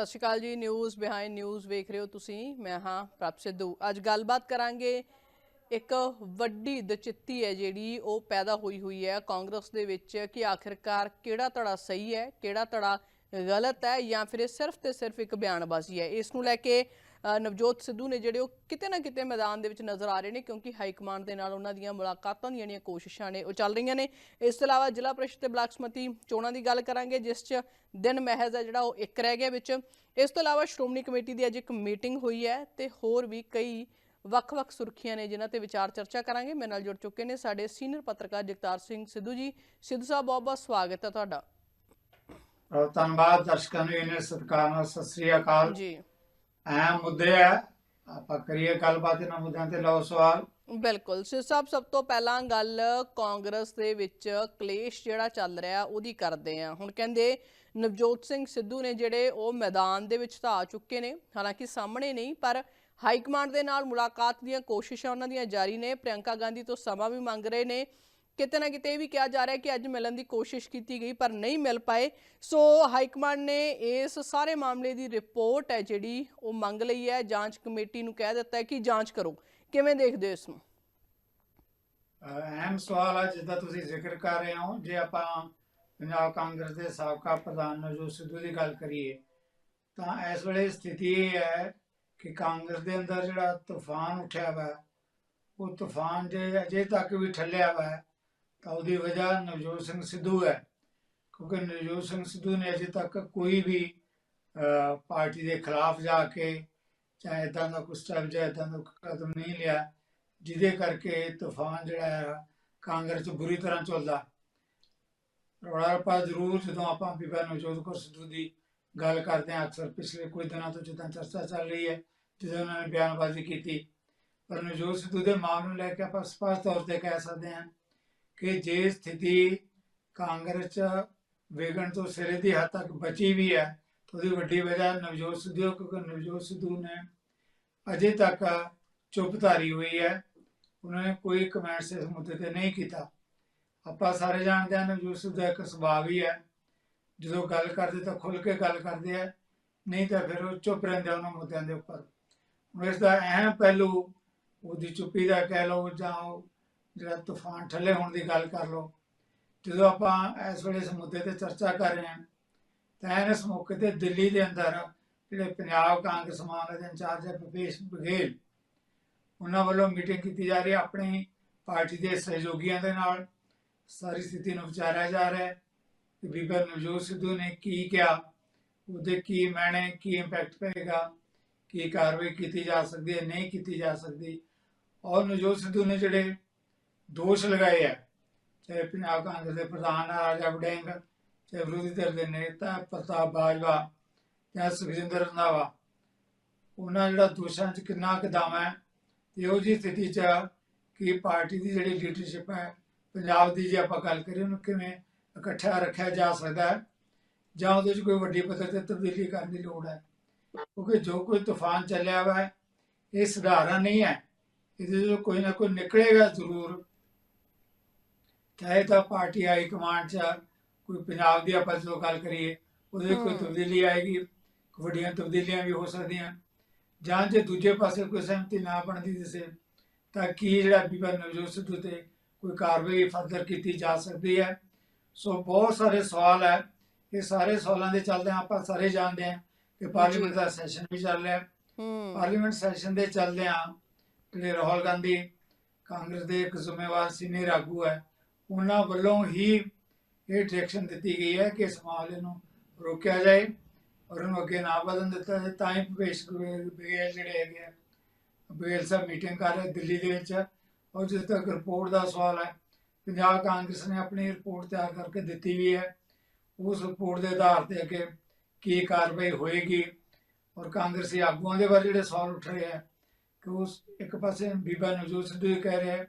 ਸਤਿ ਸ਼੍ਰੀ ਅਕਾਲ ਜੀ news behind news ਵੇਖ ਰਹੇ ਹੋ ਤੁਸੀਂ। ਮੈਂ ਹਾਂ ਪ੍ਰਭ ਸਿੱਧੂ। ਅੱਜ ਗੱਲਬਾਤ ਕਰਾਂਗੇ ਇੱਕ ਵੱਡੀ ਦਚਿੱਤੀ ਹੈ ਜਿਹੜੀ ਉਹ ਪੈਦਾ ਹੋਈ ਹੋਈ ਹੈ ਕਾਂਗਰਸ ਦੇ ਵਿੱਚ ਕਿ ਆਖਿਰਕਾਰ ਕਿਹੜਾ ਧੜਾ ਸਹੀ ਹੈ, ਕਿਹੜਾ ਧੜਾ ਗਲਤ ਹੈ ਜਾਂ ਫਿਰ ਇਹ ਸਿਰਫ ਤੇ ਸਿਰਫ ਇੱਕ ਬਿਆਨਬਾਜ਼ੀ ਹੈ। ਇਸ ਨੂੰ ਲੈ ਕੇ ਨਵਜੋਤ ਸਿੱਧੂ ਨੇ ਜਿਹੜੇ ਉਹ ਕਿਤੇ ਨਾ ਕਿਤੇ ਮੈਦਾਨ ਦੇ ਵਿੱਚ ਨਜ਼ਰ ਆ ਰਹੇ ਨੇ ਕਿਉਂਕਿ ਹਾਈ ਕਮਾਂਡ ਦੇ ਨਾਲ ਉਹਨਾਂ ਦੀਆਂ ਮੁਲਾਕਾਤਾਂ ਦੀਆਂ ਜਿਹੜੀਆਂ ਕੋਸ਼ਿਸ਼ਾਂ ਨੇ ਉਹ ਚੱਲ ਰਹੀਆਂ ਨੇ। ਇਸ ਤੋਂ ਇਲਾਵਾ ਜ਼ਿਲ੍ਹਾ ਪ੍ਰੀਸ਼ਦ ਤੇ ਬਲਾਕ ਸਮਤੀ ਚੋਣਾਂ ਦੀ ਗੱਲ ਕਰਾਂਗੇ ਜਿਸ 'ਚ ਦਿਨ ਮਹਿਜ਼ ਹੈ ਜਿਹੜਾ ਉਹ ਇੱਕ ਰਹਿ ਗਿਆ ਵਿੱਚ। ਇਸ ਤੋਂ ਇਲਾਵਾ ਸ਼੍ਰੋਮਣੀ ਕਮੇਟੀ ਦੀ ਅੱਜ ਇੱਕ ਮੀਟਿੰਗ ਹੋਈ ਹੈ ਤੇ ਹੋਰ ਵੀ ਕਈ ਵੱਖ-ਵੱਖ ਸੁਰਖੀਆਂ ਨੇ ਜਿਨ੍ਹਾਂ ਤੇ ਵਿਚਾਰ ਚਰਚਾ ਕਰਾਂਗੇ। ਮੇਰੇ ਨਾਲ ਜੁੜ ਚੁੱਕੇ ਨੇ ਸਾਡੇ ਸੀਨੀਅਰ ਪੱਤਰਕਾਰ ਜਗਤਾਰ ਸਿੰਘ ਸਿੱਧੂ ਜੀ। ਸਿੱਧੂ ਸਾਹਿਬ ਬਹੁਤ-ਬਹੁਤ ਸਵਾਗਤ ਹੈ ਤੁਹਾਡਾ। ਧੰਨਵਾਦ ਦਰਸ਼ਕਾਂ ਨੂੰ ਇਹਨੇ ਸਤਿਕਾਰ ਨਾਲ। ਸਤਿ ਸ੍ਰੀ ਅਕਾਲ। ਜੀ। ਅਹਿਮ ਮੁੱਦੇ ਆ ਆਪਾਂ ਕਰੀਏ ਗੱਲਬਾਤ ਇਹਨਾਂ ਮੁੱਦਿਆਂ ਤੇ, ਲਓ ਸਵਾਲ। ਬਿਲਕੁਲ। ਸਿਰ ਸਾਹਿਬ, ਸਭ ਤੋਂ ਪਹਿਲਾਂ ਗੱਲ ਕਾਂਗਰਸ ਦੇ ਵਿੱਚ ਕਲੇਸ਼ ਜਿਹੜਾ ਚੱਲ ਰਿਹਾ, ਉਹਦੀ ਕਰਦੇ ਆ ਹੁਣ ਕਹਿੰਦੇ ਨਵਜੋਤ ਸਿੰਘ ਸਿੱਧੂ ਨੇ ਜਿਹੜੇ ਉਹ ਮੈਦਾਨ ਦੇ ਵਿੱਚ ਤਾਂ ਆ ਚੁੱਕੇ ਨੇ। ਹਾਲਾਂਕਿ ਸਾਹਮਣੇ ਨਹੀਂ, ਪਰ ਹਾਈ ਕਮਾਂਡ ਦੇ ਨਾਲ ਮੁਲਾਕਾਤ ਦੀਆਂ ਕੋਸ਼ਿਸ਼ਾਂ ਉਹਨਾਂ ਦੀਆਂ ਜਾਰੀ ਨੇ। ਪ੍ਰਿਯੰਕਾ ਗਾਂਧੀ ਤੋਂ ਸਮਾਂ ਵੀ ਮੰਗ ਰਹੇ ਨੇ। ਕਿਤੇ ਨਾ ਕਿਤੇ ਇਹ ਵੀ ਕਿਹਾ ਜਾ ਰਿਹਾ ਕਿ ਅੱਜ ਮਿਲਣ ਦੀ ਕੋਸ਼ਿਸ਼ ਕੀਤੀ ਗਈ, ਪਰ ਨਹੀਂ ਮਿਲ ਪਾਏ। ਸੋ ਹਾਈ ਕਮਾਂਡ ਨੇ ਇਸ ਸਾਰੇ ਮਾਮਲੇ ਦੀ ਰਿਪੋਰਟ ਹੈ ਜਿਹੜੀ ਉਹ ਮੰਗ ਲਈ ਹੈ। ਜਾਂਚ ਕਮੇਟੀ ਨੂੰ ਕਹਿ ਦਿੱਤਾ ਹੈ ਕਿ ਜਾਂਚ ਕਰੋ। ਕਿਵੇਂ ਦੇਖਦੇ ਹੋ ਇਸ ਨੂੰ? ਅਹਿਮ ਸਵਾਲ ਹੈ ਜਿੱਦਾਂ ਤੁਸੀਂ ਜ਼ਿਕਰ ਕਰ ਰਹੇ ਹੋ। ਜੇ ਆਪਾਂ ਪੰਜਾਬ ਕਾਂਗਰਸ ਦੇ ਸਾਬਕਾ ਪ੍ਰਧਾਨ ਨਵਜੋਤ ਸਿੱਧੂ ਦੀ ਗੱਲ ਕਰੀਏ, ਤਾਂ ਇਸ ਵੇਲੇ ਸਥਿਤੀ ਇਹ ਹੈ ਕਿ ਕਾਂਗਰਸ ਦੇ ਅੰਦਰ ਜਿਹੜਾ ਤੂਫਾਨ ਉੱਠਿਆ ਵਾ, ਉਹ ਤੂਫਾਨ ਜੇ ਅਜੇ ਤੱਕ ਵੀ ਠੱਲਿਆ ਵਾ ਤਾਂ ਉਹਦੀ ਵਜ੍ਹਾ ਨਵਜੋਤ ਸਿੰਘ ਸਿੱਧੂ ਹੈ। ਕਿਉਂਕਿ ਨਵਜੋਤ ਸਿੰਘ ਸਿੱਧੂ ਨੇ ਅਜੇ ਤੱਕ ਕੋਈ ਵੀ ਪਾਰਟੀ ਦੇ ਖਿਲਾਫ ਜਾ ਕੇ ਚਾਹੇ ਇਦਾਂ ਦਾ ਕੁਝ ਸਟੈਪ ਜਾਂ ਇਦਾਂ ਦਾ ਕਦਮ ਨਹੀਂ ਲਿਆ, ਜਿਹਦੇ ਕਰਕੇ ਤੂਫਾਨ ਜਿਹੜਾ ਹੈ ਕਾਂਗਰਸ 'ਚ ਬੁਰੀ ਤਰ੍ਹਾਂ ਚੱਲਦਾ ਰੌਲਾ ਰੱਪਾ ਜ਼ਰੂਰ ਜਦੋਂ ਆਪਾਂ ਬੀਬਾ ਨਵਜੋਤ ਕੌਰ ਸਿੱਧੂ ਦੀ ਗੱਲ ਕਰਦੇ ਹਾਂ, ਅਕਸਰ ਪਿਛਲੇ ਕੁਝ ਦਿਨਾਂ ਤੋਂ ਜਿੱਦਾਂ ਚਰਚਾ ਚੱਲ ਰਹੀ ਹੈ, ਜਦੋਂ ਉਹਨਾਂ ਨੇ ਬਿਆਨਬਾਜ਼ੀ ਕੀਤੀ। ਪਰ ਨਵਜੋਤ ਸਿੱਧੂ ਦੇ ਮਾਮਲੇ ਨੂੰ ਲੈ ਕੇ ਆਪਾਂ ਸਪਸ਼ਟ ਤੌਰ ਤੇ ਕਹਿ ਸਕਦੇ ਹਾਂ ਕਿ ਜੇ ਸਥਿਤੀ ਕਾਂਗਰਸ 'ਚ ਵਿਗਣ ਤੋਂ ਸਿਰੇ ਦੀ ਹੱਦ ਤੱਕ ਬਚੀ ਵੀ ਹੈ ਉਹਦੀ ਵੱਡੀ ਵਜ੍ਹਾ ਨਵਜੋਤ ਸਿੱਧੂ ਕਿਉਂਕਿ ਨਵਜੋਤ ਸਿੱਧੂ ਨੇ ਅਜੇ ਤੱਕ ਚੁੱਪ ਧਾਰੀ ਹੋਈ ਹੈ। ਉਹਨਾਂ ਨੇ ਕੋਈ ਕਮੈਂਟਸ ਇਸ ਮੁੱਦੇ ਤੇ ਨਹੀਂ ਕੀਤਾ। ਆਪਾਂ ਸਾਰੇ ਜਾਣਦੇ ਹਾਂ ਨਵਜੋਤ ਸਿੱਧੂ ਦਾ ਇੱਕ ਸੁਭਾਅ ਵੀ ਹੈ। ਜਦੋਂ ਗੱਲ ਕਰਦੇ ਤਾਂ ਖੁੱਲ ਕੇ ਗੱਲ ਕਰਦੇ ਆ ਨਹੀਂ ਤਾਂ ਫਿਰ ਉਹ ਚੁੱਪ ਰਹਿੰਦੇ ਉਹਨਾਂ ਮੁੱਦਿਆਂ ਦੇ ਉੱਪਰ। ਹੁਣ ਇਸ ਦਾ ਅਹਿਮ ਪਹਿਲੂ ਉਹਦੀ ਚੁੱਪੀ ਦਾ ਕਹਿ ਲਓ ਜਾਂ ਉਹ ਜਿਹੜਾ ਤੂਫਾਨ ਠੱਲੇ ਹੋਣ ਦੀ ਗੱਲ ਕਰ ਲਓ, ਜਦੋਂ ਆਪਾਂ ਇਸ ਵੇਲੇ ਇਸ ਮੁੱਦੇ ਤੇ ਚਰਚਾ ਕਰ ਰਹੇ ਹਾਂ, ਤਾਂ ਇਸ ਮੌਕੇ ਤੇ ਦਿੱਲੀ ਦੇ ਅੰਦਰ ਜਿਹੜੇ ਪੰਜਾਬ ਕਾਂਗਰਸ ਮਾਮਲੇ ਦੇ ਇੰਚਾਰਜ ਹੈ ਭੁਪੇਸ਼ ਬਘੇਲ, ਉਹਨਾਂ ਵੱਲੋਂ ਮੀਟਿੰਗ ਕੀਤੀ ਜਾ ਰਹੀ ਹੈ ਆਪਣੀ ਪਾਰਟੀ ਦੇ ਸਹਿਯੋਗੀਆਂ ਦੇ ਨਾਲ। ਸਾਰੀ ਸਥਿਤੀ ਨੂੰ ਵਿਚਾਰਿਆ ਜਾ ਰਿਹਾ ਹੈ ਕਿ ਬੀਬਾ ਨਵਜੋਤ ਸਿੱਧੂ ਨੇ ਕੀ ਕਿਹਾ, ਉਹਦੇ ਕੀ ਮੈਨੇ ਕੀ ਇੰਪੈਕਟ ਪਏਗਾ, ਕੀ ਕਾਰਵਾਈ ਕੀਤੀ ਜਾ ਸਕਦੀ ਹੈ, ਨਹੀਂ ਕੀਤੀ ਜਾ ਸਕਦੀ। ਔਰ ਨਵਜੋਤ ਸਿੱਧੂ ਨੇ ਜਿਹੜੇ ਦੋਸ਼ ਲਗਾਏ ਆ। ਚਾਹੇ ਪੰਜਾਬ ਕਾਂਗਰਸ ਦੇ ਪ੍ਰਧਾਨ ਆ ਰਾਜਾ ਵੜਿੰਗ ਚਾਹੇ ਵਿਰੋਧੀ ਧਿਰ ਦੇ ਨੇਤਾ ਪ੍ਰਤਾਪ ਬਾਜਵਾ ਜਾਂ ਸੁਖਜਿੰਦਰ ਰੰਧਾਵਾ। ਉਹਨਾਂ ਜਿਹੜਾ ਦੋਸ਼ਾਂ 'ਚ ਕਿੰਨਾ ਕਦਮ ਹੈ ਤੇ ਉਹ ਜੀ ਸਥਿਤੀ 'ਚ ਕਿ ਪਾਰਟੀ ਦੀ ਜਿਹੜੀ ਲੀਡਰਸ਼ਿਪ ਹੈ ਪੰਜਾਬ ਦੀ ਜੇ ਆਪਾਂ ਗੱਲ ਕਰੀਏ ਉਹਨੂੰ ਕਿਵੇਂ ਇਕੱਠਾ ਰੱਖਿਆ ਜਾ ਸਕਦਾ ਹੈ ਜਾਂ ਉਹਦੇ 'ਚ ਕੋਈ ਵੱਡੀ ਪੱਧਰ ਤੇ ਤਬਦੀਲੀ ਕਰਨ ਦੀ ਲੋੜ ਹੈ। ਕਿਉਂਕਿ ਜੋ ਕੋਈ ਤੂਫਾਨ ਚੱਲਿਆ ਵਾ ਹੈ, ਇਹ ਸਧਾਰਨ ਨਹੀਂ ਹੈ। ਇਹਦੇ 'ਚੋਂ ਕੋਈ ਨਾ ਕੋਈ ਨਿਕਲੇਗਾ ਜ਼ਰੂਰ। ਚਾਹੇ ਤਾਂ ਪਾਰਟੀ ਹਾਈ ਕਮਾਂਡ 'ਚ ਕੋਈ ਪੰਜਾਬ ਦੀ ਆਪਾਂ ਜਦੋਂ ਗੱਲ ਕਰੀਏ ਉਹਦੇ ਕੋਈ। ਤਬਦੀਲੀ ਆਏਗੀ ਵੱਡੀਆਂ ਤਬਦੀਲੀਆਂ ਵੀ ਹੋ ਸਕਦੀਆਂ। ਜਾਂ ਜੇ ਦੂਜੇ ਪਾਸੇ ਕੋਈ ਸਹਿਮਤੀ ਨਾ ਬਣਦੀ ਦਿਸੇ ਤਾਂ ਕੀ ਜਿਹੜਾ ਬੀਬਾ ਨਵਜੋਤ ਸਿੱਧੂ ਤੇ ਕੋਈ ਕਾਰਵਾਈ ਫਰਦਰ ਕੀਤੀ ਜਾ ਸਕਦੀ ਹੈ? ਸੋ ਬਹੁਤ ਸਾਰੇ ਸਵਾਲ ਹੈ। ਇਹ ਸਾਰੇ ਸਵਾਲਾਂ ਦੇ ਚੱਲਦੇ ਆਪਾਂ ਸਾਰੇ ਜਾਣਦੇ ਹਾਂ ਕਿ ਪਾਰਲੀਮੈਂਟ ਦਾ ਸੈਸ਼ਨ ਵੀ ਚੱਲ ਰਿਹਾ। ਪਾਰਲੀਮੈਂਟ ਸੈਸ਼ਨ ਦੇ ਚੱਲਦਿਆਂ ਜਿਹੜੇ ਰਾਹੁਲ ਗਾਂਧੀ ਕਾਂਗਰਸ ਦੇ ਇੱਕ ਜ਼ਿੰਮੇਵਾਰ ਸੀਨੀਅਰ ਆਗੂ ਹੈ ਉਹਨਾਂ ਵੱਲੋਂ ਹੀ ਇਹ ਡਾਇਰੈਕਸ਼ਨ ਦਿੱਤੀ ਗਈ ਹੈ ਕਿ ਇਸ ਮਾਮਲੇ ਨੂੰ ਰੋਕਿਆ ਜਾਏ ਔਰ ਉਹਨੂੰ ਅੱਗੇ ਨਾ ਵਧਣ ਦਿੱਤਾ ਜਾਏ। ਤਾਂ ਹੀ ਭਵੇਸ਼ ਬਘੇਲ ਜਿਹੜੇ ਹੈਗੇ ਆ ਬਘੇਲ ਸਾਹਿਬ ਮੀਟਿੰਗ ਕਰ ਰਹੇ ਦਿੱਲੀ ਦੇ ਵਿੱਚ। ਔਰ ਜਿਸ ਤੱਕ ਰਿਪੋਰਟ ਦਾ ਸਵਾਲ ਹੈ, ਪੰਜਾਬ ਕਾਂਗਰਸ ਨੇ ਆਪਣੀ ਰਿਪੋਰਟ ਤਿਆਰ ਕਰਕੇ ਦਿੱਤੀ ਵੀ ਹੈ। ਉਸ ਰਿਪੋਰਟ ਦੇ ਆਧਾਰ ਤੇ ਅੱਗੇ ਕੀ ਕਾਰਵਾਈ ਹੋਏਗੀ ਔਰ ਕਾਂਗਰਸੀ ਆਗੂਆਂ ਦੇ ਬਾਰੇ ਜਿਹੜੇ ਸਵਾਲ ਉੱਠ ਰਹੇ ਆ ਕਿ ਉਸ ਇੱਕ ਪਾਸੇ ਬੀਬਾ ਨਵਜੋਤ ਸਿੱਧੂ ਇਹ ਕਹਿ ਰਿਹਾ ਹੈ